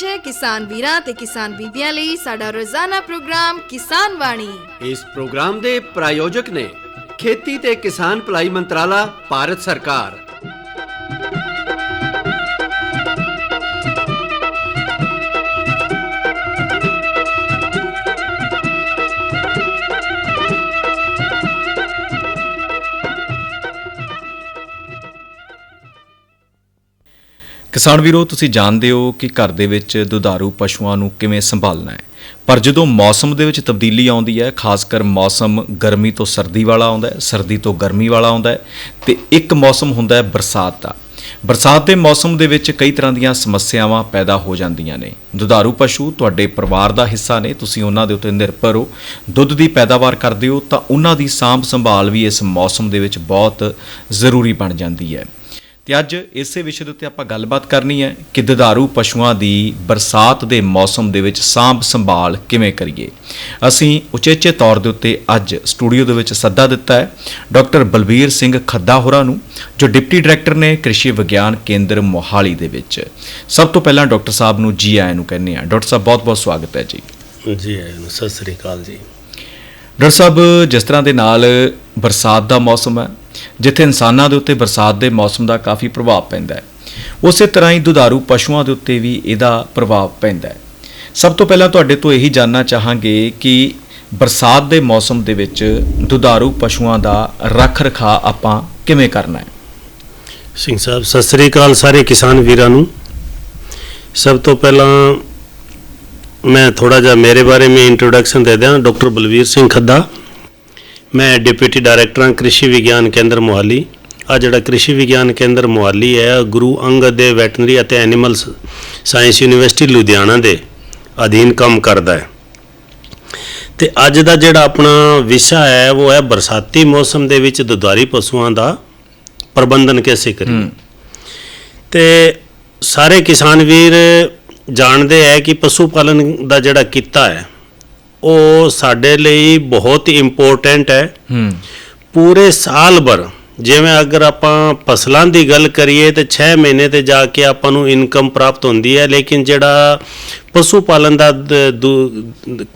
ਪੇਸ਼ ਹੈ ਕਿਸਾਨ ਵੀਰਾਂ ਤੇ ਕਿਸਾਨ ਬੀਬੀਆਂ ਲਈ ਸਾਡਾ ਰੋਜ਼ਾਨਾ ਪ੍ਰੋਗਰਾਮ ਕਿਸਾਨ ਵਾਣੀ ਇਸ ਪ੍ਰੋਗਰਾਮ ਦੇ ਪ੍ਰਾਯੋਜਕ ਨੇ ਖੇਤੀ ਤੇ ਕਿਸਾਨ ਭਲਾਈ ਮੰਤਰਾਲਾ, ਭਾਰਤ ਸਰਕਾਰ। ਕਿਸਾਨ ਵੀਰੋ, ਤੁਸੀਂ ਜਾਣਦੇ ਹੋ ਕਿ ਘਰ ਦੇ ਵਿੱਚ ਦੁਧਾਰੂ ਪਸ਼ੂਆਂ ਨੂੰ ਕਿਵੇਂ ਸੰਭਾਲਣਾ ਹੈ। ਪਰ ਜਦੋਂ ਮੌਸਮ ਦੇ ਵਿੱਚ ਤਬਦੀਲੀ ਆਉਂਦੀ ਹੈ, ਖਾਸ ਕਰ ਮੌਸਮ ਗਰਮੀ ਤੋਂ ਸਰਦੀ ਵਾਲਾ ਆਉਂਦਾ ਹੈ, ਸਰਦੀ ਤੋਂ ਗਰਮੀ ਵਾਲਾ ਆਉਂਦਾ ਹੈ, ਤੇ ਇੱਕ ਮੌਸਮ ਹੁੰਦਾ ਹੈ ਬਰਸਾਤ ਦਾ। ਬਰਸਾਤ ਦੇ ਮੌਸਮ ਦੇ ਵਿੱਚ ਕਈ ਤਰ੍ਹਾਂ ਦੀਆਂ ਸਮੱਸਿਆਵਾਂ ਪੈਦਾ ਹੋ ਜਾਂਦੀਆਂ ਨੇ। ਦੁਧਾਰੂ ਪਸ਼ੂ ਤੁਹਾਡੇ ਪਰਿਵਾਰ ਦਾ ਹਿੱਸਾ ਨੇ, ਤੁਸੀਂ ਉਹਨਾਂ ਦੇ ਉੱਤੇ ਨਿਰਭਰ ਹੋ। ਦੁੱਧ ਦੀ ਪੈਦਾਵਾਰ ਕਰਦੇ ਹੋ ਤਾਂ ਉਹਨਾਂ ਦੀ ਸਾਂਭ ਸੰਭਾਲ ਵੀ ਇਸ ਮੌਸਮ ਦੇ ਵਿੱਚ ਬਹੁਤ ਜ਼ਰੂਰੀ ਬਣ ਜਾਂਦੀ ਹੈ। ਤੇ ਅੱਜ ਇਸੇ ਵਿਸ਼ੇ ਦੇ ਉੱਤੇ ਆਪਾਂ ਗੱਲਬਾਤ ਕਰਨੀ ਹੈ ਕਿ ਦੁਧਾਰੂ ਪਸ਼ੂਆਂ ਦੀ ਬਰਸਾਤ ਦੇ ਮੌਸਮ ਦੇ ਵਿੱਚ ਸਾਂਭ ਸੰਭਾਲ ਕਿਵੇਂ ਕਰੀਏ। ਅਸੀਂ ਉਚੇਚੇ ਤੌਰ ਦੇ ਉੱਤੇ ਅੱਜ ਸਟੂਡੀਓ ਦੇ ਵਿੱਚ ਸੱਦਾ ਦਿੱਤਾ ਹੈ ਡਾਕਟਰ ਬਲਬੀਰ ਸਿੰਘ ਖੱਦਾ ਹੋਰਾਂ ਨੂੰ ਜੋ ਡਿਪਟੀ ਡਾਇਰੈਕਟਰ ਨੇ ਕ੍ਰਿਸ਼ੀ ਵਿਗਿਆਨ ਕੇਂਦਰ ਮੋਹਾਲੀ ਦੇ ਵਿੱਚ। ਸਭ ਤੋਂ ਪਹਿਲਾਂ ਡਾਕਟਰ ਸਾਹਿਬ ਨੂੰ ਜੀ ਆਇਆਂ ਨੂੰ ਕਹਿੰਦੇ ਆ ਡਾਕਟਰ ਸਾਹਿਬ ਬਹੁਤ ਬਹੁਤ ਸਵਾਗਤ ਹੈ ਜੀ। ਜੀ ਆਇਆਂ ਨੂੰ ਸਤਿ ਸ੍ਰੀ ਅਕਾਲ ਜੀ। ਡਾਕਟਰ ਸਾਹਿਬ ਜਿਸ ਤਰ੍ਹਾਂ ਦੇ ਨਾਲ ਬਰਸਾਤ ਦਾ ਮੌਸਮ ਹੈ ਜਿੱਥੇ ਇਨਸਾਨਾਂ ਦੇ ਉੱਤੇ ਬਰਸਾਤ ਦੇ ਮੌਸਮ ਦਾ ਕਾਫੀ ਪ੍ਰਭਾਵ ਪੈਂਦਾ ਹੈ। ਉਸੇ ਤਰ੍ਹਾਂ ਹੀ ਦੁਧਾਰੂ ਪਸ਼ੂਆਂ ਦੇ ਉੱਤੇ ਵੀ ਇਹਦਾ ਪ੍ਰਭਾਵ ਪੈਂਦਾ ਹੈ। ਸਭ ਤੋਂ ਪਹਿਲਾਂ ਤੁਹਾਡੇ ਤੋਂ ਇਹੀ ਜਾਨਣਾ ਚਾਹਾਂਗੇ ਕਿ ਬਰਸਾਤ ਦੇ ਮੌਸਮ ਦੇ ਵਿੱਚ ਦੁਧਾਰੂ ਪਸ਼ੂਆਂ ਦਾ ਰੱਖ ਰਖਾ ਆਪਾਂ ਕਿਵੇਂ ਕਰਨਾ ਹੈ? ਸਿੰਘ ਸਾਹਿਬ, ਸਤਿ ਸ੍ਰੀ ਅਕਾਲ ਸਾਰੇ ਕਿਸਾਨ ਵੀਰਾਂ ਨੂੰ। ਸਭ ਤੋਂ ਪਹਿਲਾਂ ਮੈਂ ਥੋੜਾ ਜਿਹਾ ਮੇਰੇ ਬਾਰੇ ਮੇਂ ਇੰਟਰੋਡਕਸ਼ਨ ਦੇ ਦਿਆਂ, ਡਾਕਟਰ ਬਲਵੀਰ ਸਿੰਘ ਖੱਦਾ। ਮੈਂ ਡਿਪਟੀ ਡਾਇਰੈਕਟਰ ਹਾਂ ਕ੍ਰਿਸ਼ੀ ਵਿਗਿਆਨ ਕੇਂਦਰ ਮੋਹਾਲੀ। ਆ ਜਿਹੜਾ ਕ੍ਰਿਸ਼ੀ ਵਿਗਿਆਨ ਕੇਂਦਰ ਮੋਹਾਲੀ ਹੈ ਗੁਰੂ ਅੰਗਦ ਦੇ ਵੈਟਰਨਰੀ ਅਤੇ ਐਨੀਮਲ ਸਾਇੰਸ ਯੂਨੀਵਰਸਿਟੀ ਲੁਧਿਆਣਾ ਦੇ ਅਧੀਨ ਕੰਮ ਕਰਦਾ ਹੈ। ਤੇ ਅੱਜ ਦਾ ਜਿਹੜਾ ਆਪਣਾ ਵਿਸ਼ਾ ਹੈ ਉਹ ਹੈ ਬਰਸਾਤੀ ਮੌਸਮ ਦੇ ਵਿੱਚ ਦੁਧਾਰੀ ਪਸ਼ੂਆਂ ਦਾ ਪ੍ਰਬੰਧਨ ਕਿਵੇਂ ਕਰੀਏ? ਤੇ ਸਾਰੇ ਕਿਸਾਨ ਵੀਰ ਜਾਣਦੇ ਹੈ ਕਿ ਪਸ਼ੂ ਪਾਲਣ ਦਾ ਜਿਹੜਾ ਕਿੱਤਾ ਹੈ ਉਹ ਸਾਡੇ ਲਈ ਬਹੁਤ ਹੀ ਇੰਪੋਰਟੈਂਟ ਹੈ। ਹੂੰ। ਪੂਰੇ ਸਾਲ ਭਰ ਜਿਵੇਂ ਅਗਰ ਆਪਾਂ ਫਸਲਾਂ ਦੀ ਗੱਲ ਕਰੀਏ ਤੇ 6 ਮਹੀਨੇ ਤੇ ਜਾ ਕੇ ਆਪਾਂ ਨੂੰ ਇਨਕਮ ਪ੍ਰਾਪਤ ਹੁੰਦੀ ਹੈ ਲੇਕਿਨ ਜਿਹੜਾ ਪਸ਼ੂ ਪਾਲਣ ਦਾ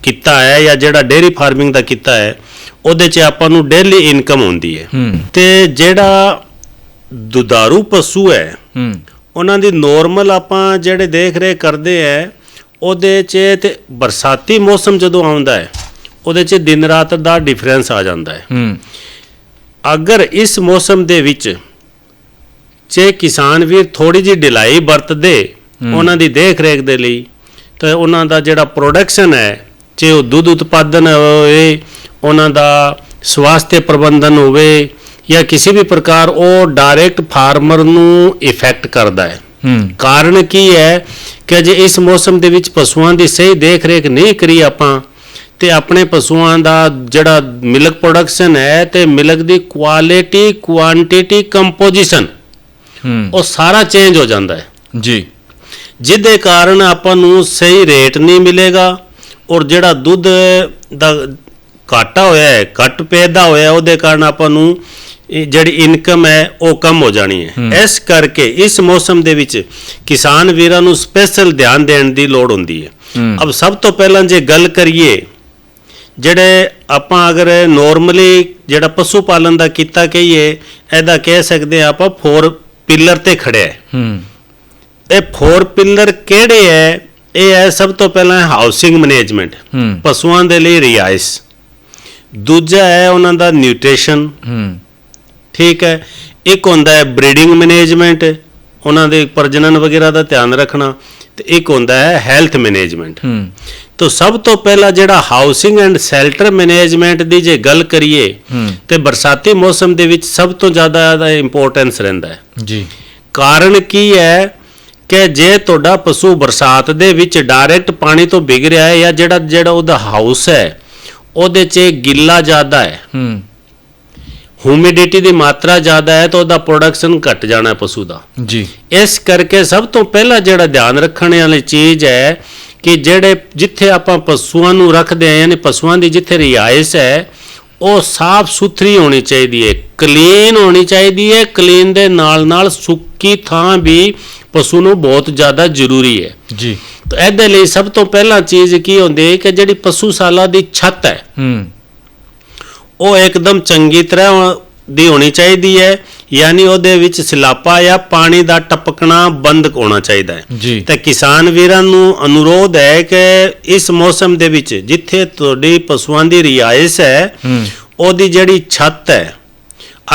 ਕਿੱਤਾ ਹੈ ਜਾਂ ਜਿਹੜਾ ਡੇਅਰੀ ਫਾਰਮਿੰਗ ਦਾ ਕਿੱਤਾ ਹੈ ਉਹਦੇ 'ਚ ਆਪਾਂ ਨੂੰ ਡੇਲੀ ਇਨਕਮ ਹੁੰਦੀ ਹੈ। ਤੇ ਜਿਹੜਾ ਦੁਧਾਰੂ ਪਸ਼ੂ ਹੈ ਉਹਨਾਂ ਦੀ ਨੋਰਮਲ ਆਪਾਂ ਜਿਹੜੇ ਦੇਖ ਰਹੇ ਕਰਦੇ ਹੈ ਉਹਦੇ 'ਚ ਤੇ ਬਰਸਾਤੀ ਮੌਸਮ ਜਦੋਂ ਆਉਂਦਾ ਹੈ ਉਹਦੇ 'ਚ ਦਿਨ ਰਾਤ ਦਾ ਡਿਫਰੈਂਸ ਆ ਜਾਂਦਾ ਹੈ। ਹੂੰ। ਅਗਰ ਇਸ ਮੌਸਮ ਦੇ ਵਿੱਚ ਜੇ ਕਿਸਾਨ ਵੀਰ ਥੋੜੀ ਜਿਹੀ ਢਿਲਾਈ ਵਰਤਦੇ ਉਹਨਾਂ ਦੀ ਦੇਖ ਰੇਖ ਦੇ ਲਈ ਤਾਂ ਉਹਨਾਂ ਦਾ ਜਿਹੜਾ ਪ੍ਰੋਡਕਸ਼ਨ ਹੈ ਜੇ ਉਹ ਦੁੱਧ ਉਤਪਾਦਨ ਹੋਵੇ ਉਹਨਾਂ ਦਾ ਸਵਾਸਥਯ ਪ੍ਰਬੰਧਨ ਹੋਵੇ ਜਾਂ ਕਿਸੇ ਵੀ ਪ੍ਰਕਾਰ ਉਹ ਡਾਇਰੈਕਟ ਫਾਰਮਰ ਨੂੰ ਇਫੈਕਟ ਕਰਦਾ ਹੂੰ। ਕਾਰਨ ਕੀ ਹੈ ਕਿ ਜੇ ਇਸ ਮੌਸਮ ਦੇ ਵਿੱਚ ਪਸ਼ੂਆਂ ਦੀ ਸਹੀ ਦੇਖ ਰੇਖ ਨਹੀਂ ਕਰੀ ਆਪਾਂ ਤੇ ਆਪਣੇ ਪਸ਼ੂਆਂ ਦਾ ਜਿਹੜਾ ਮਿਲਕ ਪ੍ਰੋਡਕਸ਼ਨ ਹੈ ਤੇ ਮਿਲਕ ਦੀ ਕੁਆਲਿਟੀ ਕੁਆਂਟੀਟੀ ਕੰਪੋਜੀਸ਼ਨ ਹੂੰ। ਉਹ ਸਾਰਾ ਚੇਂਜ ਹੋ ਜਾਂਦਾ ਹੈ। ਜੀ। ਜਿਹਦੇ ਕਾਰਨ ਆਪਾਂ ਨੂੰ ਸਹੀ ਰੇਟ ਨਹੀਂ ਮਿਲੇਗਾ ਔਰ ਜਿਹੜਾ ਦੁੱਧ ਦਾ ਘਾਟਾ ਹੋਇਆ ਹੈ ਘੱਟ ਪੈਦਾ ਹੋਇਆ ਉਹਦੇ ਕਾਰਨ ਆਪਾਂ ਨੂੰ ਇਹ ਜਿਹੜੀ ਇਨਕਮ ਹੈ ਉਹ ਕਮ ਹੋ ਜਾਣੀ ਹੈ। ਇਸ ਕਰਕੇ ਇਸ ਮੌਸਮ ਦੇ ਵਿੱਚ ਕਿਸਾਨ ਵੀਰਾਂ ਨੂੰ ਸਪੈਸ਼ਲ ਧਿਆਨ ਦੇਣ ਦੀ ਲੋੜ ਹੁੰਦੀ ਹੈ। ਅਬ ਸਭ ਤੋਂ ਪਹਿਲਾਂ ਜੇ ਗੱਲ ਕਰੀਏ ਜਿਹੜੇ ਆਪਾਂ ਅਗਰ ਨਾਰਮਲੀ ਜਿਹੜਾ ਪਸ਼ੂ ਪਾਲਣ ਦਾ ਕੀਤਾ ਕਹੀਏ ਇਹਦਾ ਕਹਿ ਸਕਦੇ ਹਾਂ ਆਪਾਂ ਫੋਰ ਪਿੱਲਰ ਤੇ ਖੜਿਆ ਹੈ। ਇਹ ਫੋਰ ਪਿੱਲਰ ਕਿਹੜੇ ਹੈ? ਇਹ ਹੈ ਸਭ ਤੋਂ ਪਹਿਲਾਂ ਹਾਊਸਿੰਗ ਮੈਨੇਜਮੈਂਟ ਪਸ਼ੂਆਂ ਦੇ ਲਈ ਰਿਹਾਇਸ਼। ਦੂਜਾ ਹੈ ਉਹਨਾਂ ਦਾ ਨਿਊਟ੍ਰੀਸ਼ਨ ਹੂੰ। ਠੀਕ ਹੈ। ਇੱਕ ਹੁੰਦਾ ਹੈ ਬਰੀਡਿੰਗ ਮੈਨੇਜਮੈਂਟ ਉਹਨਾਂ ਦੇ ਪ੍ਰਜਨਨ ਵਗੈਰਾ ਦਾ ਧਿਆਨ ਰੱਖਣਾ ਤੇ ਇੱਕ ਹੁੰਦਾ ਹੈ ਹੈਲਥ ਮੈਨੇਜਮੈਂਟ ਹੂੰ। ਤੋਂ ਸਭ ਤੋਂ ਪਹਿਲਾਂ ਜਿਹੜਾ ਹਾਊਸਿੰਗ ਐਂਡ ਸ਼ੈਲਟਰ ਮੈਨੇਜਮੈਂਟ ਦੀ ਜੇ ਗੱਲ ਕਰੀਏ। ਤੇ ਬਰਸਾਤੀ ਮੌਸਮ ਦੇ ਵਿੱਚ ਸਭ ਤੋਂ ਜ਼ਿਆਦਾ ਇਹਦਾ ਇੰਪੋਰਟੈਂਸ ਰਹਿੰਦਾ ਹੈ। ਜੀ। ਕਾਰਨ ਕੀ ਹੈ ਕਿ ਜੇ ਤੁਹਾਡਾ ਪਸ਼ੂ ਬਰਸਾਤ ਦੇ ਵਿੱਚ ਡਾਇਰੈਕਟ ਪਾਣੀ ਤੋਂ ਭਿਗ ਰਿਹਾ ਹੈ ਜਾਂ ਜਿਹੜਾ ਜਿਹੜਾ ਉਹਦਾ ਹਾਊਸ ਹੈ ਉਹਦੇ 'ਚ ਗਿੱਲਾ ਜ਼ਿਆਦਾ ਹੈ। ਹੂੰ। ਹਿਊਮਿਡਿਟੀ ਦੀ ਮਾਤਰਾ ਜ਼ਿਆਦਾ ਹੈ ਤਾਂ ਉਹਦਾ ਪ੍ਰੋਡਕਸ਼ਨ ਘਟ ਜਾਣਾ ਪਸ਼ੂ ਦਾ। ਜੀ। ਇਸ ਕਰਕੇ ਸਭ ਤੋਂ ਪਹਿਲਾਂ ਜਿਹੜਾ ਧਿਆਨ ਰੱਖਣ ਵਾਲੀ ਚੀਜ਼ ਹੈ ਕਿ ਜਿਹੜੇ ਜਿੱਥੇ ਆਪਾਂ ਪਸ਼ੂਆਂ ਨੂੰ ਰੱਖਦੇ ਆ ਯਾਨੀ ਪਸ਼ੂਆਂ ਦੀ ਜਿੱਥੇ ਰਿਹਾਇਸ਼ ਹੈ ਉਹ ਸਾਫ਼ ਸੁਥਰੀ ਹੋਣੀ ਚਾਹੀਦੀ ਹੈ ਕਲੀਨ ਹੋਣੀ ਚਾਹੀਦੀ ਹੈ ਕਲੀਨ ਦੇ ਨਾਲ ਨਾਲ ਸੁੱਕੀ ਥਾਂ ਵੀ ਪਸ਼ੂ ਨੂੰ ਬਹੁਤ ਜ਼ਿਆਦਾ ਜ਼ਰੂਰੀ ਹੈ। ਜੀ। ਤਾਂ ਇਹਦੇ ਲਈ ਸਭ ਤੋਂ ਪਹਿਲਾਂ ਚੀਜ਼ ਕੀ ਹੁੰਦੀ ਹੈ ਕਿ ਜਿਹੜੀ ਪਸ਼ੂਸ਼ਾਲਾ ਦੀ ਛੱਤ ਹੈ ਹੂੰ। ਉਹ ਇੱਕਦਮ ਚੰਗੀ ਤਰ੍ਹਾਂ ਦੀ ਹੋਣੀ ਚਾਹੀਦੀ ਹੈ ਯਾਨੀ ਉਹਦੇ ਵਿੱਚ ਸਿਲਾਪਾ ਜਾਂ ਪਾਣੀ ਦਾ ਟਪਕਣਾ ਬੰਦ ਹੋਣਾ ਚਾਹੀਦਾ ਹੈ। ਤੇ ਕਿਸਾਨ ਵੀਰਾਂ ਨੂੰ ਅਨੁਰੋਧ ਹੈ ਕਿ ਇਸ ਮੌਸਮ ਦੇ ਵਿੱਚ ਜਿੱਥੇ ਤੁਹਾਡੀ ਪਸ਼ੂਆਂ ਦੀ ਰਿਹਾਇਸ਼ ਹੈ ਉਹਦੀ ਜਿਹੜੀ ਛੱਤ ਹੈ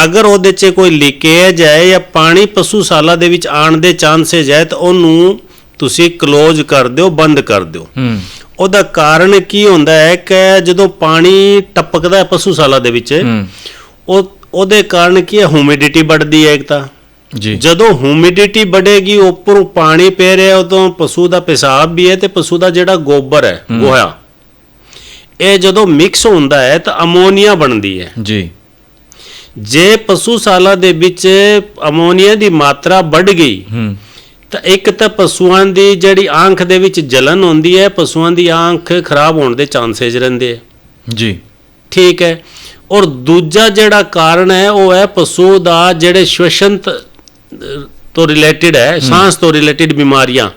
ਅਗਰ ਉਹਦੇ 'ਚ ਕੋਈ ਲੀਕੇਜ ਹੈ ਜਾਂ ਪਾਣੀ ਪਸ਼ੂਸ਼ਾਲਾ ਦੇ ਵਿੱਚ ਆਉਣ ਦੇ ਚਾਂਸਸ ਹੈ ਤਾਂ ਉਹਨੂੰ ਤੁਸੀਂ ਕਲੋਜ਼ ਕਰ ਦਿਓ ਬੰਦ ਕਰ ਦਿਓ। ਉਹਦਾ ਕਾਰਨ ਕੀ ਹੁੰਦਾ ਹੈ ਕਿ ਜਦੋਂ ਪਾਣੀ ਟਪਕਦਾ ਹੈ ਪਸ਼ੂਸ਼ਾਲਾ ਦੇ ਵਿੱਚ ਉਹ ਉਹਦੇ ਕਾਰਨ ਕੀ ਹੈ? ਹਿਊਮਿਡਿਟੀ ਵੱਧਦੀ ਹੈ ਇੱਕ ਤਾਂ। ਜੀ। ਜਦੋਂ ਹਿਊਮਿਡਿਟੀ ਵਧੇਗੀ ਉੱਪਰੋਂ ਪਾਣੀ ਪੈ ਰਿਹਾ ਉਦੋਂ ਪਸ਼ੂ ਦਾ ਪਿਸ਼ਾਬ ਵੀ ਹੈ ਤੇ ਪਸ਼ੂ ਦਾ ਜਿਹੜਾ ਗੋਬਰ ਹੈ ਗੋਹਾ ਇਹ ਜਦੋਂ ਮਿਕਸ ਹੁੰਦਾ ਹੈ ਤਾਂ ਅਮੋਨੀਆ ਬਣਦੀ ਹੈ। ਜੀ। ਜੇ ਪਸ਼ੂਸ਼ਾਲਾ ਦੇ ਵਿੱਚ ਅਮੋਨੀਆ ਦੀ ਮਾਤਰਾ ਵੱਧ ਗਈ ਹੂੰ। ਤਾਂ ਇੱਕ ਤਾਂ ਪਸ਼ੂਆਂ ਦੀ ਜਿਹੜੀ ਆਂਖ ਦੇ ਵਿੱਚ ਜਲਨ ਹੁੰਦੀ ਹੈ ਪਸ਼ੂਆਂ ਦੀ ਆਂਖ ਖਰਾਬ ਹੋਣ ਦੇ ਚਾਂਸਸ ਰਹਿੰਦੇ ਹੈ ਜੀ। ਠੀਕ ਹੈ। ਔਰ ਦੂਜਾ ਜਿਹੜਾ ਕਾਰਨ ਹੈ ਉਹ ਹੈ ਪਸ਼ੂ ਦਾ ਜਿਹੜੇ ਸ਼ਵਸ਼ਨ ਤ- ਰਿਲੇਟਡ ਹੈ ਸਾਹ ਤੋਂ ਰਿਲੇਟਡ ਬਿਮਾਰੀਆਂ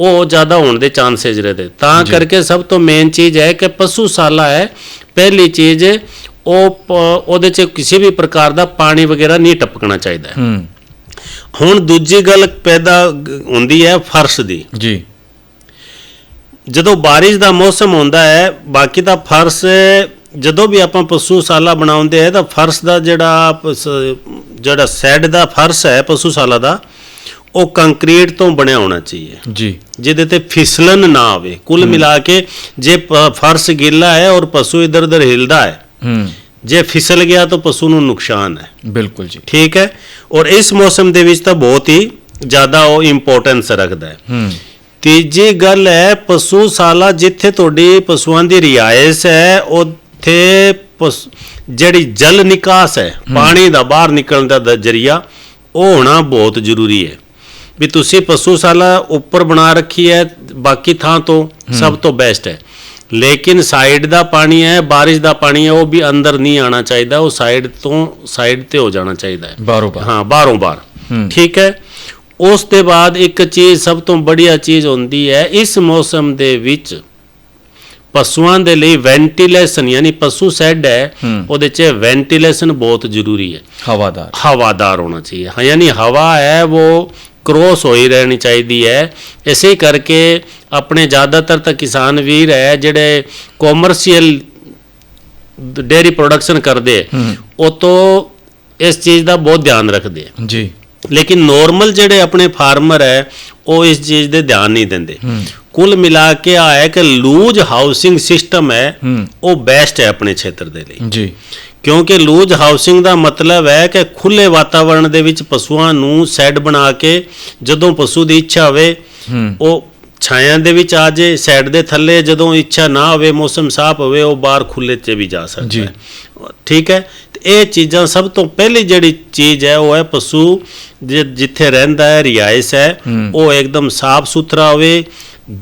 ਉਹ ਜ਼ਿਆਦਾ ਹੋਣ ਦੇ ਚਾਂਸਸ ਰਹਦੇ। ਤਾਂ ਕਰਕੇ ਸਭ ਤੋਂ ਮੇਨ ਚੀਜ਼ ਹੈ ਕਿ ਪਸ਼ੂਸ਼ਾਲਾ ਹੈ ਪਹਿਲੀ ਚੀਜ਼ ਉਹ ਉਹਦੇ 'ਚ ਕਿਸੇ ਵੀ ਪ੍ਰਕਾਰ ਦਾ ਪਾਣੀ ਵਗੈਰਾ ਨਹੀਂ ਟਪਕਣਾ ਚਾਹੀਦਾ। ਹੈ। ਹੁਣ ਦੂਜੀ ਗੱਲ ਪੈਦਾ ਹੁੰਦੀ ਹੈ ਫਰਸ਼ ਦੀ। ਜੀ। ਜਦੋਂ ਬਾਰਿਸ਼ ਦਾ ਮੌਸਮ ਹੁੰਦਾ ਹੈ ਬਾਕੀ ਦਾ ਫਰਸ਼ ਜਦੋਂ ਵੀ ਆਪਾਂ ਪਸ਼ੂਸ਼ਾਲਾ ਬਣਾਉਂਦੇ ਆ ਤਾਂ ਫਰਸ਼ ਦਾ ਜਿਹੜਾ ਪਸ- ਜਿਹੜਾ ਸੈਡ ਦਾ ਫਰਸ਼ ਹੈ ਪਸ਼ੂਸ਼ਾਲਾ ਦਾ ਉਹ ਕੰਕਰੀਟ ਤੋਂ ਬਣਿਆ ਹੋਣਾ ਚਾਹੀਏ। ਜੀ। ਜਿਹਦੇ ਤੇ ਫਿਸਲਣ ਨਾ ਆਵੇ। ਕੁੱਲ ਮਿਲਾ ਕੇ ਜੇ ਫਰਸ਼ ਗਿੱਲਾ ਹੈ ਔਰ ਪਸ਼ੂ ਇਧਰ ਉਧਰ ਹਿਲਦਾ ਹੈ ਹੂੰ। ਜੇ ਫਿਸਲ ਗਿਆ ਤਾਂ ਪਸ਼ੂ ਨੂੰ ਨੁਕਸਾਨ ਹੈ। ਬਿਲਕੁਲ ਜੀ। ਠੀਕ ਹੈ? ਔਰ ਇਸ ਮੌਸਮ ਦੇ ਵਿੱਚ ਤਾਂ ਬਹੁਤ ਹੀ ਜ਼ਿਆਦਾ ਉਹ ਇੰਪੋਰਟੈਂਸ ਰੱਖਦਾ ਹੈ। ਹੂੰ। ਤੀਜੀ ਗੱਲ ਹੈ ਪਸ਼ੂਸ਼ਾਲਾ ਜਿੱਥੇ ਤੁਹਾਡੀ ਪਸ਼ੂਆਂ ਦੀ ਰਿਹਾਇਸ਼ ਹੈ ਉੱਥੇ ਪਸ- ਜਿਹੜੀ ਜਲ ਨਿਕਾਸ ਹੈ ਪਾਣੀ ਦਾ ਬਾਹਰ ਨਿਕਲਣ ਦਾ ਜ਼ਰੀਆ ਉਹ ਹੋਣਾ ਬਹੁਤ ਜ਼ਰੂਰੀ ਹੈ। ਵੀ ਤੁਸੀਂ ਪਸ਼ੂਸ਼ਾਲਾ ਉੱਪਰ ਬਣਾ ਰੱਖੀ ਹੈ ਬਾਕੀ ਥਾਂ ਤੋਂ ਸਭ ਤੋਂ ਬੈਸਟ ਹੈ। ਲੇਕਿਨ ਸਾਈਡ ਦਾ ਪਾਣੀ ਹੈ ਬਾਰਿਸ਼ ਦਾ ਪਾਣੀ ਹੈ ਉਹ ਵੀ ਅੰਦਰ ਨਹੀਂ ਆਣਾ ਚਾਹੀਦਾ ਉਹ ਸਾਈਡ ਤੋਂ ਸਾਈਡ ਤੇ ਹੋ ਜਾਣਾ ਚਾਹੀਦਾ ਹੈ। ਬਾਰੋ ਬਾਰ ਹਾਂ ਬਾਹਰੋਂ ਬਾਹਰ। ਠੀਕ ਹੈ? ਉਸ ਦੇ ਬਾਅਦ ਇੱਕ ਚੀਜ਼ ਸਭ ਤੋਂ ਬੜੀਆ ਚੀਜ਼ ਹੁੰਦੀ ਹੈ ਇਸ ਮੌਸਮ ਦੇ ਵਿੱਚ ਪਸ਼ੂਆਂ ਦੇ ਲਈ ਵੈਂਟੀਲੇਸ਼ਨ ਯਾਨੀ ਪਸ਼ੂ ਸ਼ੈੱਡ ਹੈ ਹੂੰ। ਉਹਦੇ 'ਚ ਵੈਂਟੀਲੇਸ਼ਨ ਬਹੁਤ ਜ਼ਰੂਰੀ ਹੈ। ਹਵਾਦਾਰ। ਹਵਾਦਾਰ ਹੋਣਾ ਚਾਹੀਏ ਹਾਂ, ਯਾਨੀ ਹਵਾ ਹੈ ਉਹ ਕ੍ਰੋਸ ਹੋਈ ਰਹਿਣੀ ਚਾਹੀਦੀ ਹੈ। ਇਸੇ ਕਰਕੇ ਆਪਣੇ ਜ਼ਿਆਦਾਤਰ ਤਾਂ ਕਿਸਾਨ ਵੀਰ ਹੈ ਜਿਹੜੇ ਕਮਰਸ਼ੀਅਲ ਡੇਰੀ ਪ੍ਰੋਡਕਸ਼ਨ ਕਰਦੇ। ਉਹ ਤੋਂ ਇਸ ਚੀਜ਼ ਦਾ ਬਹੁਤ ਧਿਆਨ ਰੱਖਦੇ ਹੈ। ਜੀ। ਲੇਕਿਨ ਨੋਰਮਲ ਜਿਹੜੇ ਆਪਣੇ ਫਾਰਮਰ ਹੈ ਉਹ ਇਸ ਚੀਜ਼ ਦੇ ਧਿਆਨ ਨਹੀਂ ਦਿੰਦੇ। ਕੁੱਲ ਮਿਲਾ ਕੇ ਆ ਹੈ ਕਿ ਲੂਜ ਹਾਊਸਿੰਗ ਸਿਸਟਮ ਹੂੰ ਉਹ ਬੈਸਟ ਹੈ ਆਪਣੇ ਖੇਤਰ ਦੇ ਲਈ। ਜੀ। ਕਿਉਂਕਿ ਲੂਜ ਹਾਊਸਿੰਗ ਦਾ ਮਤਲਬ ਹੈ ਕਿ ਖੁੱਲੇ ਵਾਤਾਵਰਣ ਦੇ ਵਿੱਚ ਪਸ਼ੂਆਂ ਨੂੰ ਸੈੱਡ ਬਣਾ ਕੇ ਜਦੋਂ ਪਸ਼ੂ ਦੀ ਇੱਛਾ ਹੋਵੇ ਉਹ ਛਾਇਆਂ ਦੇ ਵਿੱਚ ਆ ਜੇ ਸੈੱਡ ਦੇ ਥੱਲੇ ਜਦੋਂ ਇੱਛਾ ਨਾ ਹੋਵੇ ਮੌਸਮ ਸਾਫ਼ ਹੋਵੇ ਉਹ ਬਾਹਰ ਖੁੱਲੇ 'ਚ ਵੀ ਜਾ ਸਕਦਾ। ਹੈ ਠੀਕ ਹੈ ਤੇ ਇਹ ਚੀਜ਼ਾਂ ਸਭ ਤੋਂ ਪਹਿਲੀ ਜਿਹੜੀ ਚੀਜ਼ ਹੈ ਉਹ ਹੈ ਪਸ਼ੂ ਜਿੱਥੇ ਰਹਿੰਦਾ ਹੈ ਰਿਹਾਇਸ਼ ਹੈ ਹੂੰ। ਉਹ ਇੱਕਦਮ ਸਾਫ਼ ਸੁਥਰਾ ਹੋਵੇ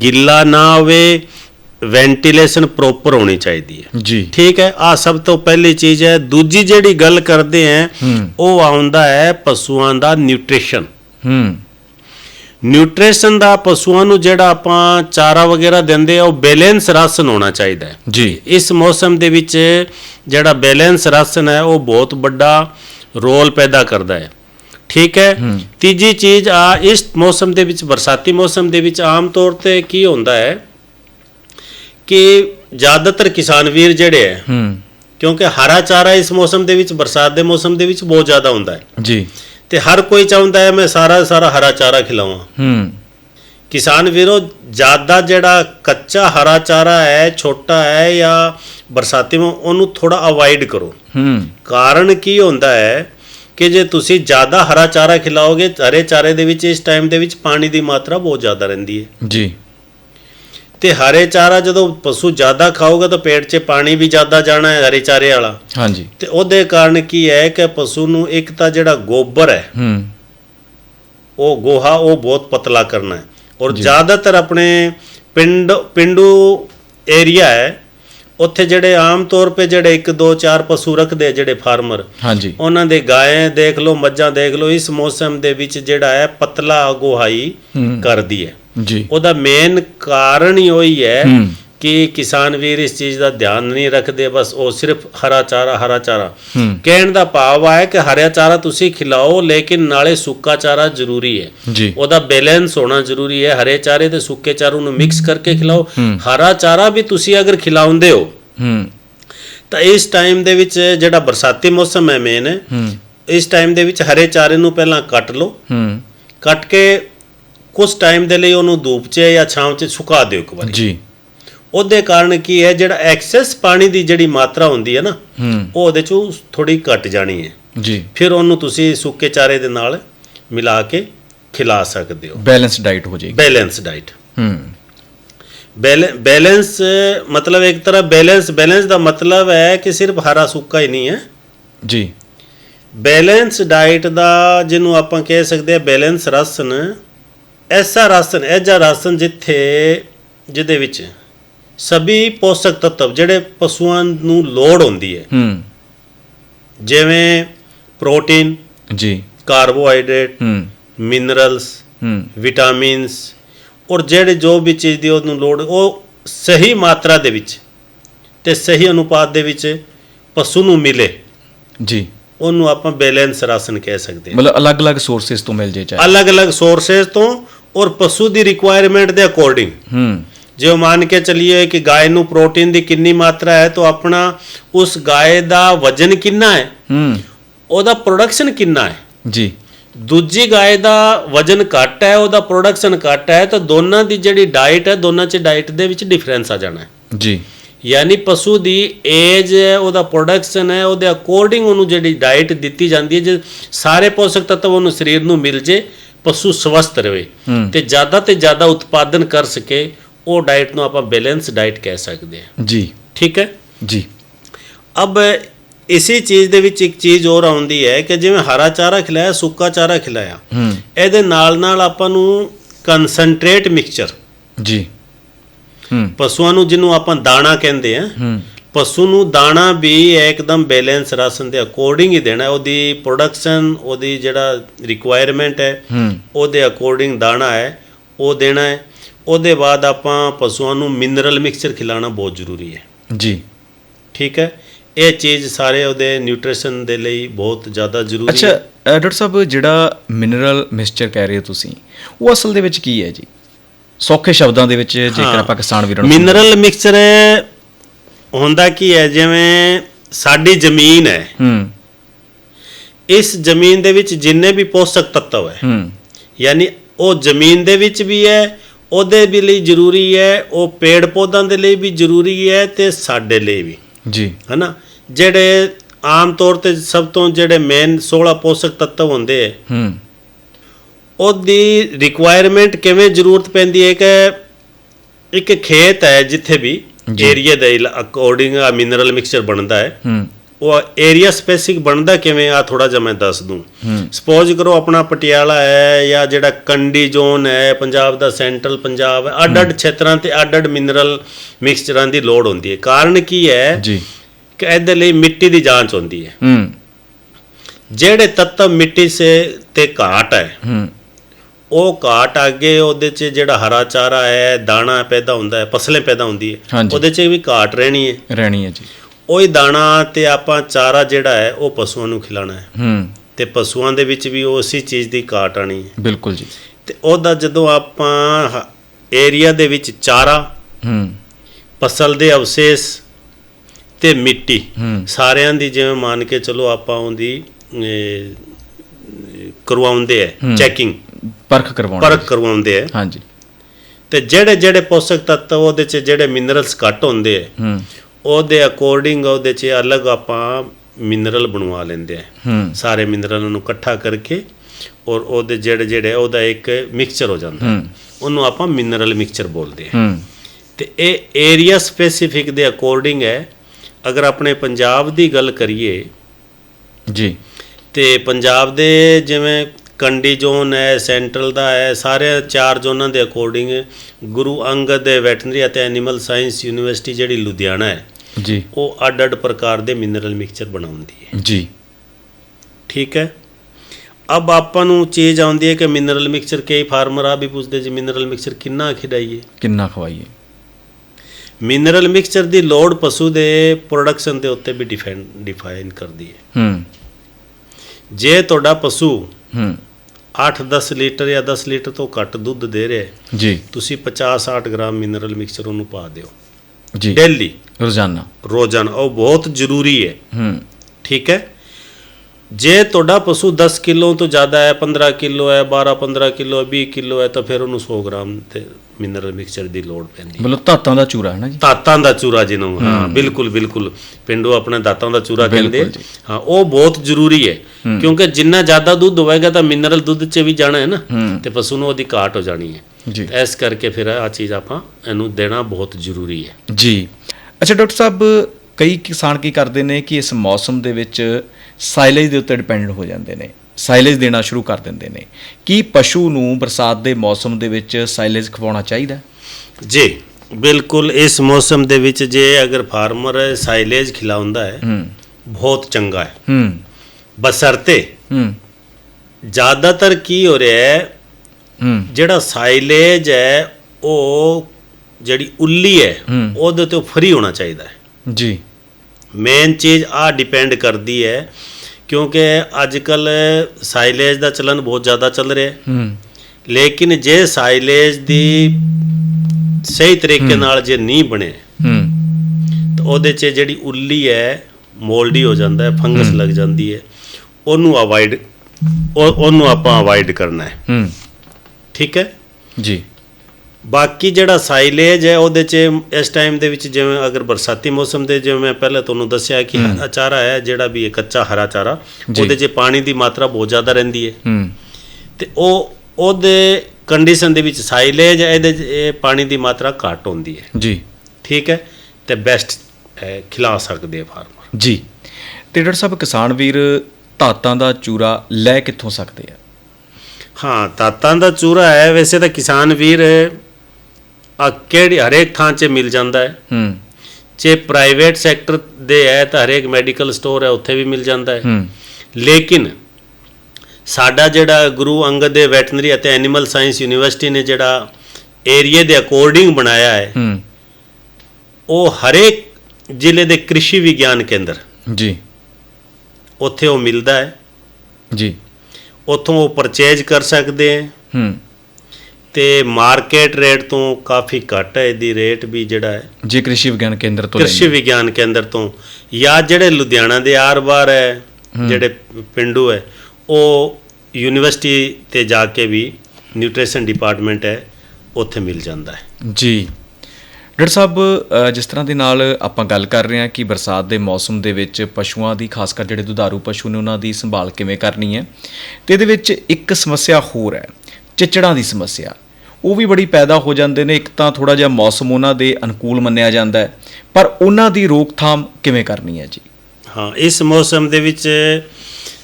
ਗਿੱਲਾ ਨਾ ਹੋਵੇ ਵੈਂਟੀਲੇਸ਼ਨ ਪ੍ਰੋਪਰ ਹੋਣੀ ਚਾਹੀਦੀ ਹੈ। ਜੀ। ਠੀਕ ਹੈ ਆ ਸਭ ਤੋਂ ਪਹਿਲੀ ਚੀਜ਼ ਹੈ। ਦੂਜੀ ਜਿਹੜੀ ਗੱਲ ਕਰਦੇ ਹੂੰ। ਉਹ ਆਉਂਦਾ ਹੈ ਪਸ਼ੂਆਂ ਦਾ ਨਿਊਟ੍ਰੀਸ਼ਨ। ਹੂੰ। ਨਿਊਟ੍ਰੀਸ਼ਨ ਦਾ ਪਸ਼ੂਆਂ ਨੂੰ ਜਿਹੜਾ ਆਪਾਂ ਚਾਰਾ ਵਗੈਰਾ ਦਿੰਦੇ ਆ ਉਹ ਬੈਲੈਂਸ ਰਾਸ਼ਨ ਹੋਣਾ ਚਾਹੀਦਾ ਹੈ। ਜੀ। ਇਸ ਮੌਸਮ ਦੇ ਵਿੱਚ ਜਿਹੜਾ ਬੈਲੈਂਸ ਰਾਸ਼ਨ ਹੈ ਉਹ ਬਹੁਤ ਵੱਡਾ ਰੋਲ ਪੈਦਾ ਕਰਦਾ ਹੈ। ਠੀਕ ਹੂੰ। ਤੀਜੀ ਚੀਜ਼ ਆ ਇਸ ਮੌਸਮ ਦੇ ਵਿੱਚ ਬਰਸਾਤੀ ਮੌਸਮ ਦੇ ਵਿੱਚ ਆਮ ਤੌਰ ਤੇ ਕੀ ਹੁੰਦਾ ਹੈ ਕਿ ਜ਼ਿਆਦਾਤਰ ਕਿਸਾਨ ਵੀਰ ਜਿਹੜੇ ਹੈ ਹੂੰ। ਕਿਉਂਕਿ ਹਰਾ ਚਾਰਾ ਇਸ ਮੌਸਮ ਦੇ ਵਿੱਚ ਬਰਸਾਤ ਦੇ ਮੌਸਮ ਦੇ ਵਿੱਚ ਬਹੁਤ ਜ਼ਿਆਦਾ ਹੁੰਦਾ ਹੈ। ਜੀ। ਤੇ ਹਰ ਕੋਈ ਚਾਹੁੰਦਾ ਹੈ ਮੈਂ ਸਾਰਾ ਸਾਰਾ ਹਰਾ ਚਾਰਾ ਖਿਲਾਵਾਂ। ਹੂੰ। ਕਿਸਾਨ ਵੀਰੋ ਜ਼ਿਆਦਾ ਜਿਹੜਾ ਕੱਚਾ ਹਰਾ ਚਾਰਾ ਹੈ ਛੋਟਾ ਹੈ ਜਾਂ ਬਰਸਾਤੀ ਨੂੰ ਉਹਨੂੰ ਥੋੜਾ ਅਵੋਇਡ ਕਰੋ। ਹੂੰ। ਕਾਰਨ ਕੀ ਹੁੰਦਾ ਹੈ ਕਿ ਜੇ ਤੁਸੀਂ ਜ਼ਿਆਦਾ ਹਰਾ ਚਾਰਾ ਖਿਲਾਓਗੇ ਹਰੇ ਚਾਰੇ ਦੇ ਵਿੱਚ ਇਸ ਟਾਈਮ ਦੇ ਵਿੱਚ ਪਾਣੀ ਦੀ ਮਾਤਰਾ ਬਹੁਤ ਜ਼ਿਆਦਾ ਰਹਿੰਦੀ ਹੈ। ਜੀ। ਤੇ ਹਰੇ ਚਾਰਾ ਜਦੋਂ ਪਸ਼ੂ ਜ਼ਿਆਦਾ ਖਾਊਗਾ ਤਾਂ ਪੇਟ 'ਚ ਪਾਣੀ ਵੀ ਜ਼ਿਆਦਾ ਜਾਣਾ ਹੈ ਹਰੇ ਚਾਰੇ ਵਾਲਾ। ਹਾਂਜੀ। ਤੇ ਉਹਦੇ ਕਾਰਨ ਕੀ ਹੈ ਕਿ ਪਸ਼ੂ ਨੂੰ ਇੱਕ ਤਾਂ ਜਿਹੜਾ ਗੋਬਰ ਹੈ ਹੂੰ। ਉਹ ਗੋਹਾ ਉਹ ਬਹੁਤ ਪਤਲਾ ਕਰਨਾ ਹੈ। ਔਰ। ਜ਼ਿਆਦਾਤਰ ਆਪਣੇ ਪਿੰਡ ਪਿੰਡੂ ਏਰੀਆ ਹੈ ਉੱਥੇ ਜਿਹੜੇ ਆਮ ਤੌਰ 'ਤੇ ਜਿਹੜੇ ਇੱਕ ਦੋ ਚਾਰ ਪਸ਼ੂ ਰੱਖਦੇ ਆ ਜਿਹੜੇ ਫਾਰਮਰ ਹਾਂਜੀ। ਉਹਨਾਂ ਦੇ ਗਾਏ ਦੇਖ ਲਓ ਮੱਝਾਂ ਦੇਖ ਲਓ ਇਸ ਮੌਸਮ ਦੇ ਵਿੱਚ ਜਿਹੜਾ ਹੈ ਪਤਲਾ ਗੋਹਾਈ ਕਰਦੀ ਹੈ। ਜੀ। ਉਹਦਾ ਮੇਨ ਕਾਰਨ ਹੀ ਉਹੀ ਹੈ। ਕਿ ਕਿਸਾਨ ਵੀਰ ਇਸ ਚੀਜ਼ ਦਾ ਧਿਆਨ ਨਹੀਂ ਰੱਖਦੇ ਬਸ ਉਹ ਸਿਰਫ ਹਰਾ ਚਾਰਾ ਹਰਾ ਚਾਰਾ। ਕਹਿਣ ਦਾ ਭਾਵ ਹੈ ਕਿ ਹਰਾ ਚਾਰਾ ਤੁਸੀਂ ਖਿਲਾਓ ਲੇਕਿਨ ਨਾਲੇ ਸੁੱਕਾ ਚਾਰਾ ਜ਼ਰੂਰੀ ਹੈ। ਉਹਦਾ ਬੈਲੈਂਸ ਹੋਣਾ ਜ਼ਰੂਰੀ ਹੈ। ਹਰੇ ਚਾਰੇ ਤੇ ਸੁੱਕੇ ਚਾਰੂ ਨੂੰ ਮਿਕਸ ਕਰਕੇ ਖਿਲਾਓ। ਹਰਾ ਚਾਰਾ ਵੀ ਤੁਸੀਂ ਅਗਰ ਖਿਲਾਉਂਦੇ ਹੋ ਤਾਂ ਇਸ ਟਾਈਮ ਦੇ ਵਿੱਚ ਜਿਹੜਾ ਬਰਸਾਤੀ ਮੌਸਮ ਹੈ ਮੇਨ ਇਸ ਟਾਈਮ ਦੇ ਵਿੱਚ ਹਰੇ ਚਾਰੇ ਨੂੰ ਪਹਿਲਾਂ ਕੱਟ ਲਓ। ਕੱਟ ਕੇ ਕੁਝ ਟਾਈਮ ਦੇ ਲਈ ਉਹਨੂੰ ਧੂਪ 'ਚ ਜਾਂ ਛਾਂ 'ਚ ਸੁਕਾ ਦਿਓ ਇੱਕ ਵਾਰੀ। ਜੀ। ਉਹਦੇ ਕਾਰਨ ਕੀ ਹੈ ਜਿਹੜਾ ਐਕਸੈਸ ਪਾਣੀ ਦੀ ਜਿਹੜੀ ਮਾਤਰਾ ਹੁੰਦੀ ਹੈ ਨਾ ਉਹ ਉਹਦੇ 'ਚੋਂ ਥੋੜੀ ਘਟ ਜਾਣੀ ਹੈ। ਜੀ। ਫਿਰ ਉਹਨੂੰ ਤੁਸੀਂ ਸੁੱਕੇ ਚਾਰੇ ਦੇ ਨਾਲ ਮਿਲਾ ਕੇ ਖਿਲਾ ਸਕਦੇ ਹੋ। ਬੈਲੈਂਸ ਡਾਈਟ ਹੋ ਜਾਏਗੀ। ਬੈਲੈਂਸ ਡਾਈਟ ਹੂੰ। ਬੈਲੈਂਸ ਮਤਲਬ ਇੱਕ ਤਰ੍ਹਾਂ ਬੈਲੈਂਸ ਬੈਲੈਂਸ ਦਾ ਮਤਲਬ ਹੈ ਕਿ ਸਿਰਫ ਹਰਾ ਸੁੱਕਾ ਹੀ ਨਹੀਂ ਹੈ। ਜੀ। ਬੈਲੈਂਸ ਡਾਈਟ ਦਾ ਜਿਹਨੂੰ ਆਪਾਂ ਕਹਿ ਸਕਦੇ ਆ ਬੈਲੈਂਸ ਰਾਸ਼ਨ ਐਸਾ ਰਾਸ਼ਨ ਐਜਾ ਰਾਸ਼ਨ ਜਿੱਥੇ ਜਿਹਦੇ ਵਿੱਚ ਸਭੀ ਪੋਸ਼ਕ ਤੱਤਵ ਜਿਹੜੇ ਪਸ਼ੂਆਂ ਨੂੰ ਲੋੜ ਹੁੰਦੀ ਹੈ। ਹੂੰ। ਜਿਵੇਂ ਪ੍ਰੋਟੀਨ ਜੀ। ਕਾਰਬੋਹਾਈਡਰੇਟ ਹੂੰ। ਮਿਨਰਲਸ ਹੂੰ। ਵਿਟਾਮਿਨਸ ਔਰ ਜਿਹੜੇ ਜੋ ਵੀ ਚੀਜ਼ ਦੀ ਉਹਨੂੰ ਲੋੜ ਉਹ ਸਹੀ ਮਾਤਰਾ ਦੇ ਵਿੱਚ ਤੇ ਸਹੀ ਅਨੁਪਾਤ ਦੇ ਵਿੱਚ ਪਸ਼ੂ ਨੂੰ ਮਿਲੇ। ਜੀ। ਉਹਨੂੰ ਆਪਾਂ ਬੈਲੈਂਸ ਰਾਸ਼ਨ ਕਹਿ ਸਕਦੇ ਹਾਂ। ਮਤਲਬ ਅਲੱਗ-ਅਲੱਗ ਸੋਰਸਸ ਤੋਂ ਮਿਲ ਜੇ ਚਾਹੇ। ਅਲੱਗ-ਅਲੱਗ ਸੋਰਸਸ ਤੋਂ ਔਰ ਪਸ਼ੂ ਦੀ ਰਿਕੁਆਇਰਮੈਂਟ ਦੇ ਅਕੋਰਡਿੰਗ ਹੂੰ। ਜੇ ਮੰਨ ਕੇ ਚੱਲੀਏ ਕਿ ਗਾਇ ਨੂੰ ਪ੍ਰੋਟੀਨ ਦੀ ਕਿੰਨੀ ਮਾਤਰਾ ਹੈ ਤਾਂ ਆਪਣਾ ਉਸ ਗਾਇ ਦਾ ਵਜਨ ਕਿੰਨਾ ਹੈ? ਹੂੰ। ਉਹਦਾ ਪ੍ਰੋਡਕਸ਼ਨ ਕਿੰਨਾ ਹੈ? ਜੀ। ਦੂਜੀ ਗਾਇ ਦਾ ਵਜਨ ਘੱਟ ਹੈ ਉਹਦਾ ਪ੍ਰੋਡਕਸ਼ਨ ਘੱਟ ਹੈ ਤਾਂ ਦੋਨਾਂ ਦੀ ਜਿਹੜੀ ਡਾਈਟ ਹੈ ਦੋਨਾਂ 'ਚ ਡਾਈਟ ਦੇ ਵਿੱਚ ਡਿਫਰੈਂਸ ਆ ਜਾਣਾ ਹੈ। ਜੀ। ਯਾਨੀ ਪਸ਼ੂ ਦੀ ਏਜ ਹੈ ਉਹਦਾ ਪ੍ਰੋਡਕਸ਼ਨ ਹੈ ਉਹਦੇ ਅਕੋਰਡਿੰਗ ਉਹਨੂੰ ਜਿਹੜੀ ਡਾਈਟ ਦਿੱਤੀ ਜਾਂਦੀ ਹੈ ਜੇ ਸਾਰੇ ਪੋਸ਼ਕ ਤੱਤਵ ਉਹਨੂੰ ਸਰੀਰ ਨੂੰ ਮਿਲ ਜੇ ਪਸ਼ੂ ਸਵਸਥ ਰਵੇ ਹੂੰ। ਤੇ ਜ਼ਿਆਦਾ ਤੇ ਜ਼ਿਆਦਾ ਉਤਪਾਦਨ ਕਰ ਸਕੇ ਉਹ ਡਾਈਟ ਨੂੰ ਆਪਾਂ ਬੈਲੈਂਸ ਡਾਈਟ ਕਹਿ ਸਕਦੇ ਹਾਂ। ਜੀ। ਠੀਕ ਹੈ? ਜੀ। ਅਬ ਇਸੇ ਚੀਜ਼ ਦੇ ਵਿੱਚ ਇੱਕ ਚੀਜ਼ ਹੋਰ ਆਉਂਦੀ ਹੈ ਕਿ ਜਿਵੇਂ ਹਰਾ ਚਾਰਾ ਖਿਲਾਇਆ ਸੁੱਕਾ ਚਾਰਾ ਖਿਲਾਇਆ ਇਹਦੇ ਨਾਲ ਨਾਲ ਆਪਾਂ ਨੂੰ ਕਨਸੈਂਟਰੇਟ ਮਿਕਸਚਰ ਜੀ। ਹੂੰ। ਪਸ਼ੂਆਂ ਨੂੰ ਜਿਹਨੂੰ ਆਪਾਂ ਦਾਣਾ ਕਹਿੰਦੇ ਆ ਹੂੰ ਪਸ਼ੂ ਨੂੰ ਦਾਣਾ ਵੀ ਇੱਕਦਮ ਬੈਲੈਂਸ ਰਾਸ਼ਨ ਦੇ ਅਕੋਰਡਿੰਗ ਹੀ ਦੇਣਾ ਹੈ। ਉਹਦੀ ਪ੍ਰੋਡਕਸ਼ਨ ਉਹਦੀ ਜਿਹੜਾ ਰਿਕੁਆਇਰਮੈਂਟ ਹੈ ਹੂੰ। ਉਹਦੇ ਅਕੋਰਡਿੰਗ ਦਾਣਾ ਹੈ ਉਹ ਦੇਣਾ ਹੈ। ਉਹਦੇ ਬਾਅਦ ਆਪਾਂ ਪਸ਼ੂਆਂ ਨੂੰ ਮਿਨਰਲ ਮਿਕਸਚਰ ਖਿਲਾਉਣਾ ਬਹੁਤ ਜ਼ਰੂਰੀ ਹੈ। ਜੀ। ਠੀਕ ਹੈ? ਇਹ ਚੀਜ਼ ਸਾਰੇ ਉਹਦੇ ਨਿਊਟ੍ਰੀਸ਼ਨ ਦੇ ਲਈ ਬਹੁਤ ਜ਼ਿਆਦਾ ਜ਼ਰੂਰੀ ਅੱਛਾ ਹੈ। ਅ, ਡਾਕਟਰ ਸਾਹਿਬ ਜਿਹੜਾ ਮਿਨਰਲ ਮਿਕਸਚਰ ਕਹਿ ਰਹੇ ਹੋ ਤੁਸੀਂ ਉਹ ਅਸਲ ਦੇ ਵਿੱਚ ਕੀ ਹੈ ਜੀ? ਸੌਖੇ ਸ਼ਬਦਾਂ ਦੇ ਵਿੱਚ ਜੇਕਰ ਹਾਂ। ਆਪਾਂ ਕਿਸਾਨ ਵੀਰਾਂ ਨੂੰ ਮਿਨਰਲ ਮਿਕਸਚਰ ਹੁੰਦਾ ਕੀ ਹੈ ਜਿਵੇਂ ਸਾਡੀ ਜ਼ਮੀਨ ਹੈ ਹੂੰ। ਇਸ ਜ਼ਮੀਨ ਦੇ ਵਿੱਚ ਜਿੰਨੇ ਵੀ ਪੋਸ਼ਕ ਤੱਤਵ ਹੈ ਹੂੰ। ਯਾਨੀ ਉਹ ਜ਼ਮੀਨ ਦੇ ਵਿੱਚ ਵੀ ਹੈ ਉਹਦੇ ਵੀ ਲਈ ਜ਼ਰੂਰੀ ਹੈ ਉਹ ਪੇੜ ਪੌਦਿਆਂ ਦੇ ਲਈ ਵੀ ਜ਼ਰੂਰੀ ਹੈ ਤੇ ਸਾਡੇ ਲਈ ਵੀ। ਜੀ। ਹਨਾ? ਜਿਹੜੇ ਆਮ ਤੌਰ ਤੇ ਸਭ ਤੋਂ ਜਿਹੜੇ ਮੇਨ 16 ਪੋਸ਼ਕ ਤੱਤਵ ਹੁੰਦੇ ਹੈ ਹੂੰ। ਉਹਦੀ ਰਿਕੁਆਇਰਮੈਂਟ ਕਿਵੇਂ ਜ਼ਰੂਰਤ ਪੈਂਦੀ ਹੈ ਕਿ ਇੱਕ ਖੇਤ ਹੈ ਜਿੱਥੇ ਵੀ। ਏਰੀਆ ਦੇ ਅਕੋਰਡਿੰਗ ਆ ਮਿਨਰਲ ਮਿਕਸਚਰ ਬਣਦਾ ਹੈ। ਉਹ ਏਰੀਆ ਸਪੈਸਿਫਿਕ ਬਣਦਾ ਕਿਵੇਂ ਆ ਥੋੜਾ ਜਿਹਾ ਮੈਂ ਦੱਸ ਦੂੰ। ਸਪੋਜ਼ ਕਰੋ ਆਪਣਾ ਪਟਿਆਲਾ ਹੈ ਜਾਂ ਜਿਹੜਾ ਕੰਡੀ ਜ਼ੋਨ ਹੈ ਪੰਜਾਬ ਦਾ ਸੈਂਟਰਲ ਪੰਜਾਬ ਹੈ ਅੱਡ ਅੱਡ ਖੇਤਰਾਂ ਤੇ ਅੱਡ ਅੱਡ ਮਿਨਰਲ ਮਿਕਸਚਰਾਂ ਦੀ ਲੋੜ ਹੁੰਦੀ ਹੈ। ਕਾਰਨ ਕੀ ਹੈ? ਜੀ। ਕਿ ਇਹਦੇ ਲਈ ਮਿੱਟੀ ਦੀ ਜਾਂਚ ਹੁੰਦੀ ਹੈ। ਹੂੰ। ਜਿਹੜੇ ਤੱਤਵ ਮਿੱਟੀ ਸੇ ਤੇ ਘਾਟ ਹੈ ਹੂੰ। ਉਹ ਘਾਟ ਅੱਗੇ ਉਹਦੇ 'ਚ ਜਿਹੜਾ ਹਰਾ ਚਾਰਾ ਹੈ ਦਾਣਾ ਪੈਦਾ ਹੁੰਦਾ ਹੈ ਫਸਲੇ ਪੈਦਾ ਹੁੰਦੀ ਹੈ। ਉਹਦੇ 'ਚ ਵੀ ਘਾਟ ਰਹਿਣੀ ਹੈ। ਰਹਿਣੀ ਹੈ ਜੀ। ਉਹੀ ਦਾਣਾ ਤੇ ਆਪਾਂ ਚਾਰਾ ਜਿਹੜਾ ਹੈ ਉਹ ਪਸ਼ੂਆਂ ਨੂੰ ਖਿਲਾਣਾ ਹੈ। ਹੂੰ। ਤੇ ਪਸ਼ੂਆਂ ਦੇ ਵਿੱਚ ਵੀ ਉਸੇ ਚੀਜ਼ ਦੀ ਘਾਟ ਆਣੀ ਹੈ। ਬਿਲਕੁਲ ਜੀ। ਤੇ ਉਹਦਾ ਜਦੋਂ ਆਪਾਂ ਏਰੀਆ ਦੇ ਵਿੱਚ ਚਾਰਾ ਹੂੰ। ਫਸਲ ਦੇ ਅਵਸ਼ੇਸ਼ ਤੇ ਮਿੱਟੀ ਸਾਰਿਆਂ ਦੀ ਜਿਵੇਂ ਮੰਨ ਕੇ ਚਲੋ ਆਪਾਂ ਉਹਦੀ ਕਰਵਾਉਂਦੇ ਹੂੰ। ਆ ਚੈਕਿੰਗ ਪਰਖ ਕਰਵਾਉਣਾ ਪਰਖ ਕਰਵਾਉਂਦੇ ਆ। ਹਾਂਜੀ। ਤੇ ਜਿਹੜੇ ਜਿਹੜੇ ਪੋਸ਼ਕ ਤੱਤਵ ਉਹਦੇ ਚ ਜਿਹੜੇ ਮਿਨਰਲਸ ਘੱਟ ਹੁੰਦੇ ਆ ਹੂੰ। ਉਹਦੇ ਅਕੋਰਡਿੰਗ ਉਹਦੇ ਚ ਅਲੱਗ ਆਪਾਂ ਮਿਨਰਲ ਬਣਵਾ ਲੈਂਦੇ ਆ। ਹੂੰ। ਸਾਰੇ ਮਿਨਰਲਾਂ ਨੂੰ ਇਕੱਠਾ ਕਰਕੇ ਔਰ ਉਹਦੇ ਜਿਹੜੇ ਜਿਹੜੇ ਉਹਦਾ ਇੱਕ ਮਿਕਸਚਰ ਹੋ ਜਾਂਦਾ। ਹੂੰ। ਉਹਨੂੰ ਆਪਾਂ ਮਿਨਰਲ ਮਿਕਸਚਰ ਬੋਲਦੇ ਆ। ਹੂੰ। ਤੇ ਇਹ ਏਰੀਆ ਸਪੈਸਿਫਿਕ ਦੇ ਅਕੋਰਡਿੰਗ ਹੈ। ਅਗਰ ਆਪਣੇ ਪੰਜਾਬ ਦੀ ਗੱਲ ਕਰੀਏ ਜੀ। ਤੇ ਪੰਜਾਬ ਦੇ ਜਿਵੇਂ ਕੰਡੀ ਜ਼ੋਨ ਹੈ ਸੈਂਟਰਲ ਦਾ ਹੈ ਸਾਰੇ ਚਾਰ ਜ਼ੋਨਾਂ ਦੇ ਅਕੋਰਡਿੰਗ ਗੁਰੂ ਅੰਗਦ ਵੈਟਰਨਰੀ ਅਤੇ ਐਨੀਮਲ ਸਾਇੰਸ ਯੂਨੀਵਰਸਿਟੀ ਜਿਹੜੀ ਲੁਧਿਆਣਾ ਹੈ ਜੀ। ਉਹ ਅੱਡ-ਅੱਡ ਪ੍ਰਕਾਰ ਦੇ ਮਿਨਰਲ ਮਿਕਸਚਰ ਬਣਾਉਂਦੀ ਹੈ। ਜੀ। ਠੀਕ ਹੈ? ਅਬ ਆਪਾਂ ਨੂੰ ਚੀਜ਼ ਆਉਂਦੀ ਹੈ ਕਿ ਮਿਨਰਲ ਮਿਕਸਚਰ ਕਈ ਫਾਰਮਰ ਆ ਵੀ ਪੁੱਛਦੇ ਜੀ ਮਿਨਰਲ ਮਿਕਸਚਰ ਕਿੰਨਾ ਖਿਡਾਈਏ? ਕਿੰਨਾ ਖਵਾਈਏ? ਮਿਨਰਲ ਮਿਕਸਚਰ ਦੀ ਲੋੜ ਪਸ਼ੂ ਦੇ ਪ੍ਰੋਡਕਸ਼ਨ ਦੇ ਉੱਤੇ ਵੀ ਡਿਫਾਈਨ ਕਰਦੀ ਹੈ। ਹੂੰ। ਜੇ ਤੁਹਾਡਾ ਪਸ਼ੂ ਹੂੰ। 8-10 ਲੀਟਰ ਜਾਂ 10 ਲੀਟਰ ਤੋਂ ਘੱਟ ਦੁੱਧ ਦੇ ਰਿਹਾ। ਹੈ ਜੀ। ਤੁਸੀਂ 50-60 ਗ੍ਰਾਮ ਮਿਨਰਲ ਮਿਕਸਚਰ ਉਹਨੂੰ ਪਾ ਦਿਓ। ਜੀ। ਡੇਲੀ ਰੋਜ਼ਾਨਾ। ਰੋਜ਼ਾਨਾ। ਉਹ ਬਹੁਤ ਜ਼ਰੂਰੀ ਹੈ। ਹੂੰ। ਠੀਕ ਹੈ? ਜੇ ਤੁਹਾਡਾ ਪਸ਼ੂ 10 ਕਿਲੋ ਤੋਂ ਜ਼ਿਆਦਾ ਹੈ 15 ਕਿਲੋ ਹੈ 12 15 ਕਿਲੋ ਹੈ 20 ਕਿਲੋ ਹੈ ਤਾਂ ਫਿਰ ਉਹਨੂੰ 100 ਗ੍ਰਾਮ ਤੇ ਮਿਨਰਲ ਮਿਕਸਚਰ ਦੀ ਲੋੜ ਪੈਂਦੀ ਹੈ। ਮਤਲਬ ਧਾਤਾਂ ਦਾ ਚੂਰਾ ਹੈ ਨਾ ਜੀ? ਦਾਤਾਂ ਦਾ ਚੂਰਾ ਜਿਹਨੂੰ ਹਾਂ ਬਿਲਕੁਲ ਬਿਲਕੁਲ। ਪਿੰਡੂ ਆਪਣੇ ਦਾਤਾਂ ਦਾ ਚੂਰਾ ਕਹਿੰਦੇ ਬਿਲਕੁਲ ਹਾਂ ਉਹ ਬਹੁਤ ਜ਼ਰੂਰੀ ਹੈ ਕਿਉਂਕਿ ਜਿੰਨਾ ਜ਼ਿਆਦਾ ਦੁੱਧ ਹੋਵੇਗਾ ਤਾਂ ਮਿਨਰਲ ਦੁੱਧ 'ਚ ਵੀ ਜਾਣਾ ਹੈ ਨਾ ਹੂੰ। ਤੇ ਪਸ਼ੂ ਨੂੰ ਉਹਦੀ ਘਾਟ ਹੋ ਜਾਣੀ ਹੈ। ਜੀ। ਤੇ ਇਸ ਕਰਕੇ ਫਿਰ ਆ ਚੀਜ਼ ਆਪਾਂ ਇਹਨੂੰ ਦੇਣਾ ਬਹੁਤ ਜ਼ਰੂਰੀ ਹੈ। ਜੀ। ਅੱਛਾ ਡਾਕਟਰ ਸਾਹਿਬ ਕਈ ਕਿਸਾਨ ਕੀ ਕਰਦੇ ਨੇ ਕਿ ਇਸ ਮੌਸਮ ਦੇ ਵਿੱਚ ਸਾਈਲੇਜ ਦੇ ਉੱਤੇ ਡਿਪੈਂਡੈਂਟ ਹੋ ਜਾਂਦੇ ਨੇ ਸਾਈਲੇਜ ਦੇਣਾ ਸ਼ੁਰੂ ਕਰ ਦਿੰਦੇ ਨੇ। ਕੀ ਪਸ਼ੂ ਨੂੰ ਬਰਸਾਤ ਦੇ ਮੌਸਮ ਦੇ ਵਿੱਚ ਸਾਈਲੇਜ ਖਵਾਉਣਾ ਚਾਹੀਦਾ? ਜੀ ਬਿਲਕੁਲ ਇਸ ਮੌਸਮ ਦੇ ਵਿੱਚ ਜੇ ਅਗਰ ਫਾਰਮਰ ਸਾਈਲੇਜ ਖਿਲਾਉਂਦਾ ਹੈ ਹੂੰ। ਬਹੁਤ ਚੰਗਾ ਹੈ। ਹੂੰ। ਬਸਰਤੇ। ਹੂੰ। ਜ਼ਿਆਦਾਤਰ ਕੀ ਹੋ ਰਿਹਾ ਹੈ ਹੂੰ। ਜਿਹੜਾ ਸਾਈਲੇਜ ਹੈ ਉਹ ਜਿਹੜੀ ਉੱਲੀ ਹੈ ਹੂੰ। ਉਹਦੇ ਤੋਂ ਫਰੀ ਹੋਣਾ ਚਾਹੀਦਾ ਹੈ। ਜੀ। ਮੇਨ ਚੀਜ਼ ਆ ਡਿਪੈਂਡ ਕਰਦੀ ਹੈ ਕਿਉਂਕਿ ਅੱਜ ਕੱਲ ਸਾਈਲੇਜ ਦਾ ਚਲਨ ਬਹੁਤ ਜ਼ਿਆਦਾ ਚੱਲ ਰਿਹਾ ਹੈ। ਹੂੰ। ਲੇਕਿਨ ਜੇ ਸਾਈਲੇਜ ਦੀ ਸਹੀ ਤਰੀਕੇ ਨਾਲ ਜੇ ਨਹੀਂ ਬਣੇ ਹੂੰ। ਤਾਂ ਉਹਦੇ 'ਚ ਜਿਹੜੀ ਉੱਲੀ ਹੈ ਮੋਲਡੀ ਹੋ ਜਾਂਦਾ ਹੈ ਫੰਗਸ ਲੱਗ ਜਾਂਦੀ ਹੈ। ਉਹਨੂੰ ਅਵਾਇਡ ਉਹਨੂੰ ਆਪਾਂ ਅਵਾਇਡ ਕਰਨਾ ਹੈ। ਹੂੰ। ਠੀਕ ਹੈ? ਜੀ। ਬਾਕੀ ਜਿਹੜਾ ਸਾਈਲੇਜ ਹੈ ਉਹਦੇ 'ਚ ਇਸ ਟਾਈਮ ਦੇ ਵਿੱਚ ਜਿਵੇਂ ਅਗਰ ਬਰਸਾਤੀ ਮੌਸਮ ਦੇ ਜਿਵੇਂ ਮੈਂ ਪਹਿਲਾਂ ਤੁਹਾਨੂੰ ਦੱਸਿਆ ਕਿ ਹਰਾ ਚਾਰਾ ਹੈ ਜਿਹੜਾ ਵੀ ਇਹ ਕੱਚਾ ਹਰਾ ਚਾਰਾ। ਉਹਦੇ 'ਚ ਪਾਣੀ ਦੀ ਮਾਤਰਾ ਬਹੁਤ ਜ਼ਿਆਦਾ ਰਹਿੰਦੀ ਹੈ। ਤੇ ਉਹ ਉਹਦੇ ਕੰਡੀਸ਼ਨ ਦੇ ਵਿੱਚ ਸਾਈਲੇਜ ਇਹਦੇ 'ਚ ਇਹ ਪਾਣੀ ਦੀ ਮਾਤਰਾ ਘੱਟ ਹੁੰਦੀ ਹੈ। ਜੀ। ਠੀਕ ਹੈ? ਤੇ ਬੈਸਟ ਖਿਲਾ ਸਕਦੇ ਆ ਫਾਰਮਰ ਜੀ। ਤੇ ਡਾਕਟਰ ਸਾਹਿਬ ਕਿਸਾਨ ਵੀਰ ਧਾਤਾਂ ਦਾ ਚੂਰਾ ਲੈ ਕਿੱਥੋਂ ਸਕਦੇ ਆ? ਹਾਂ ਤਾਤਾਂ ਦਾ ਚੂਰਾ ਹੈ। ਵੈਸੇ ਤਾਂ ਕਿਸਾਨ ਵੀਰ ਆ ਕਿਹੜੀ ਹਰੇਕ ਥਾਂ 'ਚ ਮਿਲ ਜਾਂਦਾ ਹੈ। ਹੂੰ। ਜੇ ਪ੍ਰਾਈਵੇਟ ਸੈਕਟਰ ਦੇ ਹੈ ਤਾਂ ਹਰੇਕ ਮੈਡੀਕਲ ਸਟੋਰ ਹੈ ਉੱਥੇ ਵੀ ਮਿਲ ਜਾਂਦਾ ਹੈ। ਹੂੰ। ਲੇਕਿਨ ਸਾਡਾ ਜਿਹੜਾ ਗੁਰੂ ਅੰਗਦ ਦੇ ਵੈਟਰਨਰੀ ਅਤੇ ਐਨੀਮਲ ਸਾਇੰਸ ਯੂਨੀਵਰਸਿਟੀ ਨੇ ਜਿਹੜਾ ਏਰੀਆ ਦੇ ਅਕੋਰਡਿੰਗ ਬਣਾਇਆ ਹੈ ਹੂੰ। ਉਹ ਹਰੇਕ ਜ਼ਿਲ੍ਹੇ ਦੇ ਕ੍ਰਿਸ਼ੀ ਵਿਗਿਆਨ ਕੇਂਦਰ। ਜੀ। ਉੱਥੇ ਉਹ ਮਿਲਦਾ ਹੈ। ਜੀ। ਉੱਥੋਂ ਉਹ ਪਰਚੇਜ ਕਰ ਸਕਦੇ ਹੈ। ਹੂੰ। ਤੇ ਮਾਰਕੀਟ ਰੇਟ ਤੋਂ ਕਾਫੀ ਘੱਟ ਹੈ ਇਹਦੀ ਰੇਟ ਵੀ ਜਿਹੜਾ ਹੈ। ਜੇ ਕ੍ਰਿਸ਼ੀ ਵਿਗਿਆਨ ਕੇਂਦਰ ਤੋਂ ਕ੍ਰਿਸ਼ੀ ਵਿਗਿਆਨ ਕੇਂਦਰ ਤੋਂ। ਜਾਂ ਜਿਹੜੇ ਲੁਧਿਆਣਾ ਦੇ ਆਰ-ਬਾਰ ਹੈ ਜਿਹੜੇ ਪਿੰਡੂ ਹੈ ਉਹ ਯੂਨੀਵਰਸਿਟੀ ਤੇ ਜਾ ਕੇ ਵੀ ਨਿਊਟ੍ਰੀਸ਼ਨ ਡਿਪਾਰਟਮੈਂਟ ਹੈ ਉੱਥੇ ਮਿਲ ਜਾਂਦਾ ਹੈ। ਜੀ। ਡਾਕਟਰ ਸਾਹਿਬ ਜਿਸ ਤਰ੍ਹਾਂ ਦੇ ਨਾਲ ਆਪਾਂ ਗੱਲ ਕਰ ਰਹੇ ਹਾਂ ਕਿ ਬਰਸਾਤ ਦੇ ਮੌਸਮ ਦੇ ਵਿੱਚ ਪਸ਼ੂਆਂ ਦੀ ਖਾਸ ਕਰ ਜਿਹੜੇ ਦੁਧਾਰੂ ਪਸ਼ੂ ਨੇ ਉਹਨਾਂ ਦੀ ਸੰਭਾਲ ਕਿਵੇਂ ਕਰਨੀ ਹੈ ਤੇ ਇਹਦੇ ਵਿੱਚ ਇੱਕ ਸਮੱਸਿਆ ਹੋਰ ਹੈ। ਚਿਚੜਾਂ ਦੀ ਸਮੱਸਿਆ। ਉਹ ਵੀ ਬੜੀ ਪੈਦਾ ਹੋ ਜਾਂਦੇ ਨੇ ਇੱਕ ਤਾਂ ਥੋੜਾ ਜਿਹਾ ਮੌਸਮ ਉਹਨਾਂ ਦੇ ਅਨੁਕੂਲ ਮੰਨਿਆ ਜਾਂਦਾ ਹੈ। ਪਰ ਉਹਨਾਂ ਦੀ ਰੋਕਥਾਮ ਕਿਵੇਂ ਕਰਨੀ ਹੈ ਜੀ? ਹਾਂ ਇਸ ਮੌਸਮ ਦੇ ਵਿੱਚ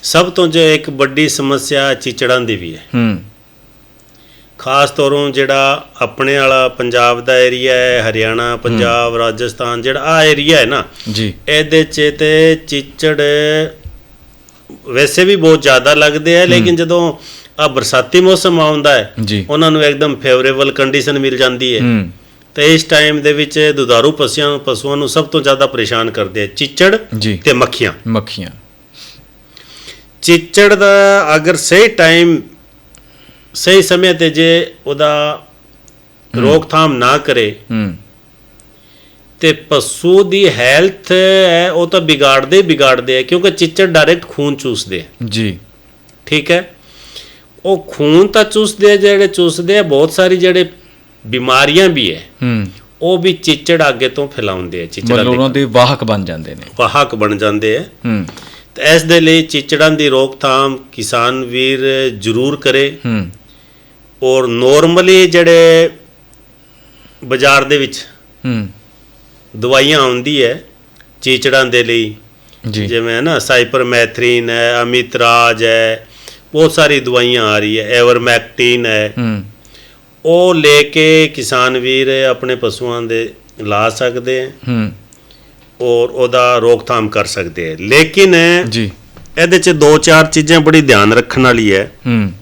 ਸਭ ਤੋਂ ਜੋ ਇੱਕ ਵੱਡੀ ਸਮੱਸਿਆ ਚਿਚੜਾਂ ਦੀ ਵੀ ਹੈ। ਹੂੰ। ਖਾਸ ਤੌਰੋਂ ਜਿਹੜਾ ਆਪਣੇ ਵਾਲਾ ਪੰਜਾਬ ਦਾ ਏਰੀਆ ਹੈ ਹਰਿਆਣਾ ਪੰਜਾਬ ਰਾਜਸਥਾਨ ਜਿਹੜਾ ਆ ਏਰੀਆ ਹੈ ਨਾ ਜੀ। ਇਹਦੇ 'ਚ ਤੇ ਚਿਚੜ ਵੈਸੇ ਵੀ ਬਹੁਤ ਜ਼ਿਆਦਾ ਲੱਗਦੇ ਆ ਲੇਕਿਨ ਜਦੋਂ ਆ ਬਰਸਾਤੀ ਮੌਸਮ ਆਉਂਦਾ ਹੈ ਜੀ। ਉਹਨਾਂ ਨੂੰ ਇੱਕਦਮ ਫੇਵਰੇਬਲ ਕੰਡੀਸ਼ਨ ਮਿਲ ਜਾਂਦੀ ਹੈ। ਹੂੰ। ਤੇ ਇਸ ਟਾਈਮ ਦੇ ਵਿੱਚ ਦੁਧਾਰੂ ਪਸ਼ੂਆਂ ਪਸ਼ੂਆਂ ਨੂੰ ਸਭ ਤੋਂ ਜ਼ਿਆਦਾ ਪਰੇਸ਼ਾਨ ਕਰਦੇ ਆ ਚਿਚੜ ਜੀ। ਤੇ ਮੱਖੀਆਂ। ਮੱਖੀਆਂ। ਚਿਚੜ ਦਾ ਅਗਰ ਸਹੀ ਟਾਈਮ ਸਹੀ ਸਮੇਂ ਤੇ ਜੇ ਉਹਦਾ ਰੋਕਥਾਮ ਨਾ ਕਰੇ ਹੂੰ। ਤੇ ਪਸ਼ੂ ਦੀ ਹੈਲਥ ਹੈ ਉਹ ਤਾਂ ਵਿਗਾੜਦੇ ਹੀ ਵਿਗਾੜਦੇ ਆ ਕਿਉਂਕਿ ਚਿੱਚੜ ਡਾਇਰੈਕਟ ਖੂਨ ਚੂਸਦੇ ਜੀ। ਠੀਕ ਹੈ? ਉਹ ਖੂਨ ਤਾਂ ਚੂਸਦੇ ਆ ਜਿਹੜੇ ਚੂਸਦੇ ਆ ਬਹੁਤ ਸਾਰੀ ਜਿਹੜੇ ਬਿਮਾਰੀਆਂ ਵੀ ਹੈ ਹੂੰ। ਉਹ ਵੀ ਚਿੱਚੜ ਅੱਗੇ ਤੋਂ ਫੈਲਾਉਂਦੇ ਆ ਚਿੱਚੜਾਂ ਮਤਲਬ ਦੇ ਉਹਨਾਂ ਦੇ ਵਾਹਕ ਬਣ ਜਾਂਦੇ ਨੇ। ਵਾਹਕ ਬਣ ਜਾਂਦੇ ਆ ਹੂੰ। ਤੇ ਇਸ ਦੇ ਲਈ ਚਿੱਚੜਾਂ ਦੀ ਰੋਕਥਾਮ ਕਿਸਾਨ ਵੀਰ ਜ਼ਰੂਰ ਕਰੇ। ਹੂੰ। ਔਰ ਨੋਰਮਲੀ ਜਿਹੜੇ ਬਾਜ਼ਾਰ ਦੇ ਵਿੱਚ ਹੂੰ। ਦਵਾਈਆਂ ਆਉਂਦੀ ਹੈ ਚਿਚੜਾਂ ਦੇ ਲਈ। ਜਿਵੇਂ ਹੈ ਨਾ ਸਾਈਪਰਮੈਥ੍ਰਿਨ ਹੈ ਅਮਿਤਰਾਜ ਹੈ ਬਹੁਤ ਸਾਰੀ ਦਵਾਈਆਂ ਆ ਰਹੀ ਹੈ ਐਵਰਮੈਕਟਿਨ ਹੈ। ਹੂੰ। ਉਹ ਲੈ ਕੇ ਕਿਸਾਨ ਵੀਰ ਆਪਣੇ ਪਸ਼ੂਆਂ ਦੇ ਲਾ ਸਕਦੇ ਹੈ। ਹੂੰ। ਔਰ ਉਹਦਾ ਰੋਕਥਾਮ ਕਰ ਸਕਦੇ ਹੈ। ਲੇਕਿਨ ਜੀ। ਇਹਦੇ 'ਚ ਦੋ ਚਾਰ ਚੀਜ਼ਾਂ ਬੜੀ ਧਿਆਨ ਰੱਖਣ ਵਾਲੀ ਹੈ। ਹੂੰ।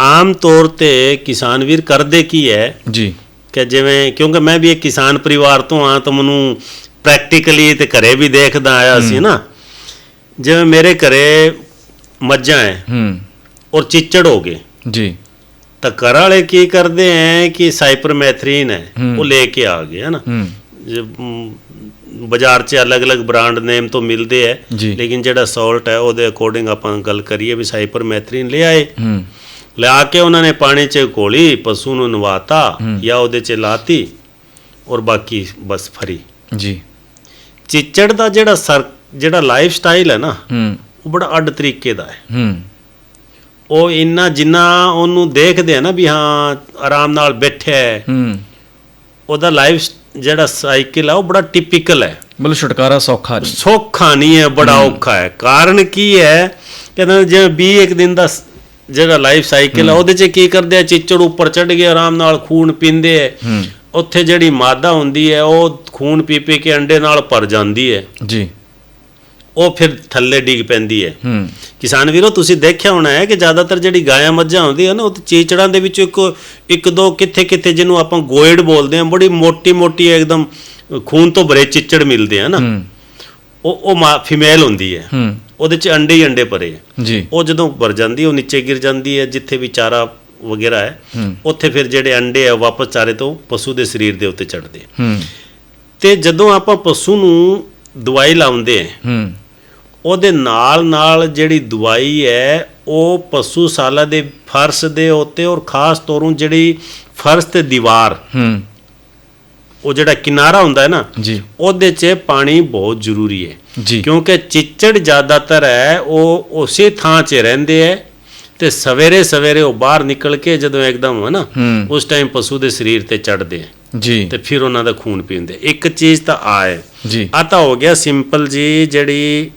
ਆਮ ਤੌਰ ਤੇ ਕਿਸਾਨ ਵੀਰ ਕਰਦੇ ਕੀ ਹੈ ਜੀ। ਕਿ ਜਿਵੇਂ ਕਿਉਂਕਿ ਮੈਂ ਵੀ ਇੱਕ ਕਿਸਾਨ ਪਰਿਵਾਰ ਤੋਂ ਆ ਤਾਂ ਮੈਨੂੰ ਪ੍ਰੈਕਟੀਕਲੀ ਤੇ ਘਰੇ ਵੀ ਦੇਖਦਾ ਆਇਆ ਸੀ ਨਾ। ਜਿਵੇਂ ਮੇਰੇ ਘਰੇ ਮੱਝਾਂ ਹੈ ਹੂੰ। ਔਰ ਚਿੱਚੜ ਹੋ ਗਏ। ਜੀ। ਤਾਂ ਘਰ ਵਾਲੇ ਕੀ ਕਰਦੇ ਹੈ ਕਿ ਸਾਈਪਰਮੈਥਰੀਨ ਹੈ ਹੂੰ। ਉਹ ਲੈ ਕੇ ਆ ਗਏ ਹੈ ਨਾ ਹੂੰ। ਜੇ, ਮ, ਬਾਜ਼ਾਰ 'ਚ ਅਲੱਗ-ਅਲੱਗ ਬ੍ਰਾਂਡ ਨੇਮ ਤੋਂ ਮਿਲਦੇ ਜੀ। ਲੇਕਿਨ ਜਿਹੜਾ ਸਾਲਟ ਹੈ ਉਹਦੇ ਅਕੋਰਡਿੰਗ ਆਪਾਂ ਗੱਲ ਕਰੀਏ ਵੀ ਸਾਈਪਰਮੈਥਰੀਨ ਲੈ ਆਏ ਹੂੰ। ਲਿਆ ਕੇ ਉਹਨਾਂ ਨੇ ਪਾਣੀ 'ਚ ਘੋਲੀ ਪਸ਼ੂ ਨੂੰ ਨਵਾਤਾ ਜਾਂ ਉਹਦੇ 'ਚ ਲਾਤੀ ਔਰ ਬਾਕੀ ਬਸ ਫਰੀ। ਜੀ। ਚਿੱਚੜ ਦਾ ਜਿਹੜਾ ਸਰ ਜਿਹੜਾ ਲਾਈਫ ਸਟਾਈਲ ਹੈ ਨਾ ਹੂੰ। ਉਹ ਬੜਾ ਅੱਡ ਤਰੀਕੇ ਦਾ ਹੈ। ਹੂੰ। ਉਹ ਇੰਨਾ ਜਿੰਨਾ ਉਹਨੂੰ ਦੇਖਦੇ ਆ ਨਾ ਵੀ ਹਾਂ ਆਰਾਮ ਨਾਲ ਬੈਠਿਆ ਹੈ। ਹੂੰ। ਉਹਦਾ ਲਾਈਫ ਜਿਹੜਾ ਸਾਈਕਲ ਹੈ ਉਹ ਬੜਾ ਟਿਪੀਕਲ ਹੈ। ਮਤਲਬ ਛੁਟਕਾਰਾ ਸੌਖਾ ਨਹੀਂ। ਸੌਖਾ ਨਹੀਂ ਹੈ ਬੜਾ ਔਖਾ ਹੈ। ਕਾਰਨ ਕੀ ਹੈ? ਕਹਿੰਦੇ ਜਿਵੇਂ 20 ਇੱਕ ਦਿਨ ਦਾ ਜਿਹੜਾ ਲਾਈਫ ਸਾਈਕਲ ਹੈ। ਉਹਦੇ 'ਚ ਕੀ ਕਰਦੇ ਆ? ਚਿੱਚੜ ਉੱਪਰ ਚੜ ਕੇ ਆਰਾਮ ਨਾਲ ਖੂਨ ਪੀਂਦੇ ਹੂੰ। ਉੱਥੇ ਜਿਹੜੀ ਮਾਦਾ ਹੁੰਦੀ ਹੈ ਉਹ ਖੂਨ ਪੀ ਪੀ ਕੇ ਅੰਡੇ ਨਾਲ ਭਰ ਜਾਂਦੀ ਹੈ। ਜੀ। ਉਹ ਫਿਰ ਥੱਲੇ ਡਿੱਗ ਪੈਂਦੀ ਹੈ। ਹੂੰ ਕਿਸਾਨ ਵੀਰੋ ਤੁਸੀਂ ਦੇਖਿਆ ਹੋਣਾ ਹੈ ਕਿ ਜ਼ਿਆਦਾਤਰ ਜਿਹੜੀ ਗਾਇਆਂ ਮੱਝਾਂ ਹੁੰਦੀਆਂ ਨਾ ਉਹ ਤੇ ਚੀਚੜਾਂ ਦੇ ਵਿੱਚ ਇੱਕ ਇੱਕ ਦੋ ਕਿੱਥੇ ਕਿੱਥੇ ਜਿਹਨੂੰ ਆਪਾਂ ਗੋਇਡ ਬੋਲਦੇ ਹਾਂ ਬੜੀ ਮੋਟੀ ਮੋਟੀ ਇੱਕਦਮ ਖੂਨ ਤੋਂ ਭਰੇ ਚਿੱਚੜ ਮਿਲਦੇ ਆ ਨਾ। ਉਹ ਉਹ ਫੀਮੇਲ ਹੁੰਦੀ ਹੈ। ਹੂੰ ਉਹਦੇ ਚ ਅੰਡੇ ਹੀ ਅੰਡੇ ਭਰੇ। ਜੀ। ਉਹ ਜਦੋਂ ਭਰ ਜਾਂਦੀ ਉਹ ਨੀਚੇ ਗਿਰ ਜਾਂਦੀ ਹੈ ਜਿੱਥੇ ਵੀ ਚਾਰਾ ਵਗੈਰਾ ਹੈ ਉੱਥੇ ਫਿਰ ਜਿਹੜੇ ਅੰਡੇ ਆ ਵਾਪਸ ਚਾਰੇ ਤੋਂ ਪਸ਼ੂ ਦੇ ਸਰੀਰ ਦੇ ਉੱਤੇ ਚੜਦੇ ਹੂੰ। ਤੇ ਜਦੋਂ ਆਪਾਂ ਪਸ਼ੂ ਨੂੰ ਦਵਾਈ ਲਾਉਂਦੇ ਹੂੰ। ਉਹਦੇ ਨਾਲ ਨਾਲ ਜਿਹੜੀ ਦਵਾਈ ਹੈ ਉਹ ਪਸ਼ੂ ਸਾਲਾ ਦੇ ਫਰਸ਼ ਦੇ ਉੱਤੇ ਔਰ ਖਾਸ ਤੌਰੋਂ ਜਿਹੜੀ ਫਰਸ਼ ਤੇ ਦੀਵਾਰ ਹੂੰ। ਉਹ ਜਿਹੜਾ ਕਿਨਾਰਾ ਹੁੰਦਾ ਹੈ ਨਾ ਜੀ। ਉਹਦੇ 'ਚ ਪਾਣੀ ਬਹੁਤ ਜ਼ਰੂਰੀ ਹੈ। ਜੀ। ਕਿਉਂਕਿ ਚਿੱਚੜ ਜ਼ਿਆਦਾਤਰ ਹੈ ਉਹ ਉਸੇ ਥਾਂ 'ਚ ਰਹਿੰਦੇ ਹੈ ਤੇ ਸਵੇਰੇ ਸਵੇਰੇ ਉਹ ਬਾਹਰ ਨਿਕਲ ਕੇ ਜਦੋਂ ਇੱਕਦਮ ਹੈ ਨਾ ਉਸ ਟਾਈਮ ਪਸ਼ੂ ਦੇ ਸਰੀਰ ਤੇ ਚੜਦੇ ਹੈ। ਜੀ। ਤੇ ਫਿਰ ਉਹਨਾਂ ਦਾ ਖੂਨ ਪੀਂਦੇ ਇੱਕ ਚੀਜ਼ ਤਾਂ ਆ ਹੈ। ਜੀ। ਆ ਤਾਂ ਹੋ ਗਿਆ ਸਿੰਪਲ ਜੀ ਜਿਹੜੀ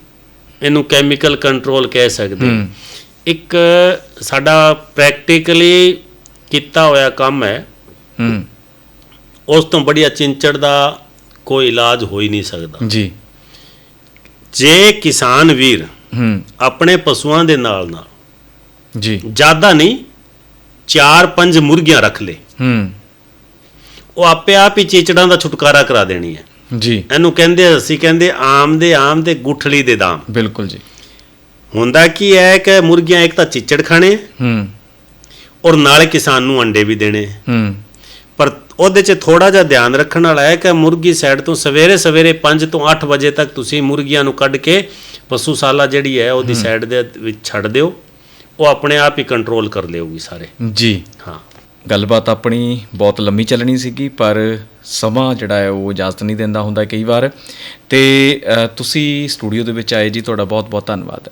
ਇਹਨੂੰ ਕੈਮੀਕਲ ਕੰਟਰੋਲ ਕਹਿ ਸਕਦੇ ਇੱਕ ਸਾਡਾ ਪ੍ਰੈਕਟੀਕਲੀ ਕੀਤਾ ਹੋਇਆ ਕੰਮ ਹੈ। ਉਸ ਤੋਂ ਬੜੀਆ ਚਿੰਚੜ ਦਾ ਕੋਈ ਇਲਾਜ ਹੋ ਹੀ ਨਹੀਂ ਸਕਦਾ। ਜੀ। ਜੇ ਕਿਸਾਨ ਵੀਰ ਆਪਣੇ ਪਸ਼ੂਆਂ ਦੇ ਨਾਲ ਨਾਲ ਜੀ। ਜ਼ਿਆਦਾ ਨਹੀਂ 4-5 ਮੁਰਗੀਆਂ ਰੱਖ ਲੇ। ਹੂੰ। ਉਹ ਆਪੇ ਆਪ ਹੀ ਚਿਚੜਾਂ ਦਾ ਛੁਟਕਾਰਾ ਕਰਾ ਦੇਣੀ ਹੈ। ਜੀ। ਇਹਨੂੰ ਕਹਿੰਦੇ ਅਸੀਂ ਕਹਿੰਦੇ ਆਮ ਦੇ ਆਮ ਤੇ ਗੁਠਲੀ ਦੇ ਦਾਮ। ਬਿਲਕੁਲ ਜੀ। ਹੁੰਦਾ ਕੀ ਹੈ ਕਿ ਮੁਰਗੀਆਂ ਇੱਕ ਤਾਂ ਚਿਚੜ ਖਾਣੇ ਹੂੰ। ਔਰ ਨਾਲੇ ਕਿਸਾਨ ਨੂੰ ਅੰਡੇ ਵੀ ਦੇਣੇ। ਹੂੰ। ਪਰ ਉਹਦੇ 'ਚ ਥੋੜਾ ਜਿਹਾ ਧਿਆਨ ਰੱਖਣ ਵਾਲਾ ਹੈ ਕਿ ਮੁਰਗੀ ਸਾਈਡ ਤੋਂ ਸਵੇਰੇ ਸਵੇਰੇ 5 ਤੋਂ 8 ਵਜੇ ਤੱਕ ਤੁਸੀਂ ਮੁਰਗੀਆਂ ਨੂੰ ਕੱਢ ਕੇ ਪਸ਼ੂਸ਼ਾਲਾ ਜਿਹੜੀ ਹੈ ਉਹਦੀ ਸਾਈਡ ਦੇ ਵਿੱਚ ਛੱਡ ਦਿਓ। ਉਹ ਆਪਣੇ ਆਪ ਹੀ ਕੰਟਰੋਲ ਕਰ ਲਿਓਗੀ ਸਾਰੇ। ਜੀ। ਹਾਂ। ਗੱਲਬਾਤ ਆਪਣੀ ਬਹੁਤ ਲੰਮੀ ਚੱਲਣੀ ਸੀਗੀ, ਪਰ ਸਮਾਂ ਜਿਹੜਾ ਹੈ ਉਹ ਇਜਾਜ਼ਤ ਨਹੀਂ ਦਿੰਦਾ ਹੁੰਦਾ ਕਈ ਵਾਰ। ਤੇ ਤੁਸੀਂ ਸਟੂਡੀਓ ਦੇ ਵਿੱਚ ਆਏ ਜੀ, ਤੁਹਾਡਾ ਬਹੁਤ ਬਹੁਤ ਧੰਨਵਾਦ।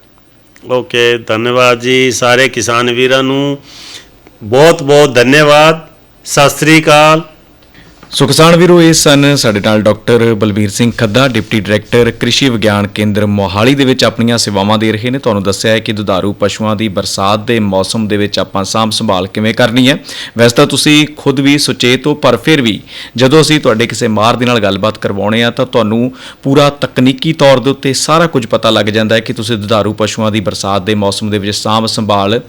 ਓਕੇ, ਧੰਨਵਾਦ ਜੀ ਸਾਰੇ ਕਿਸਾਨ ਵੀਰਾਂ ਨੂੰ। ਬਹੁਤ ਬਹੁਤ ਧੰਨਵਾਦ। ਸਤਿ ਸ੍ਰੀ ਅਕਾਲ। ਸੋ ਕਿਸਾਨ ਵੀਰੋ, ਇਹ ਸਨ ਸਾਡੇ ਨਾਲ doctor Balbir Singh Khadda, deputy director Krishi Vigyan Kendra Mohali ਦੇ ਵਿੱਚ ਆਪਣੀਆਂ ਸੇਵਾਵਾਂ ਦੇ ਰਹੇ ਨੇ। ਤੁਹਾਨੂੰ ਦੱਸਿਆ ਹੈ ਕਿ ਦੁਧਾਰੂ ਪਸ਼ੂਆਂ ਦੀ ਬਰਸਾਤ ਦੇ ਮੌਸਮ ਦੇ ਵਿੱਚ ਆਪਾਂ ਸਾਂਭ ਸੰਭਾਲ ਕਿਵੇਂ ਕਰਨੀ ਹੈ। ਵੈਸੇ ਤਾਂ ਤੁਸੀਂ ਖੁਦ ਵੀ ਸੁਚੇਤ ਹੋ, ਪਰ ਫਿਰ ਵੀ ਜਦੋਂ ਅਸੀਂ ਤੁਹਾਡੇ ਕਿਸੇ ਮਾਰ ਦੇ ਨਾਲ ਗੱਲਬਾਤ ਕਰਵਾਉਣੇ ਆ, ਤਾਂ ਤੁਹਾਨੂੰ ਪੂਰਾ ਤਕਨੀਕੀ ਤੌਰ ਦੇ ਉੱਤੇ ਸਾਰਾ ਕੁਝ ਪਤਾ ਲੱਗ ਜਾਂਦਾ ਹੈ ਕਿ ਤੁਸੀਂ ਦੁਧਾਰੂ ਪਸ਼ੂਆਂ ਦੀ ਬਰਸਾਤ ਦੇ ਮੌਸਮ ਦੇ ਵਿੱਚ ਸਾਂਭ ਸੰਭਾਲ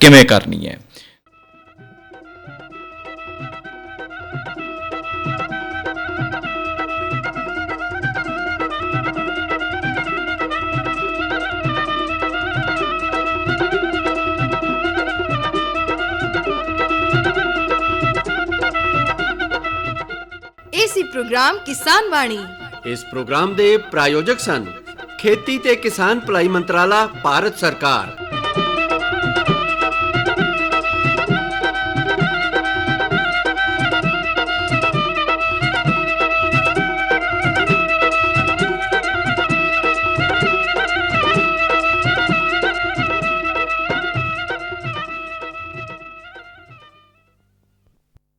ਕਿਵੇਂ ਕਰਨੀ ਹੈ। ਪ੍ਰੋਗਰਾਮ ਕਿਸਾਨ ਬਾਣੀ। ਇਸ ਪ੍ਰੋਗਰਾਮ ਦੇ ਪ੍ਰਾਯੋਜਕ ਸਨ ਖੇਤੀ ਤੇ ਕਿਸਾਨ ਭਲਾਈ ਮੰਤਰਾਲਾ ਭਾਰਤ ਸਰਕਾਰ।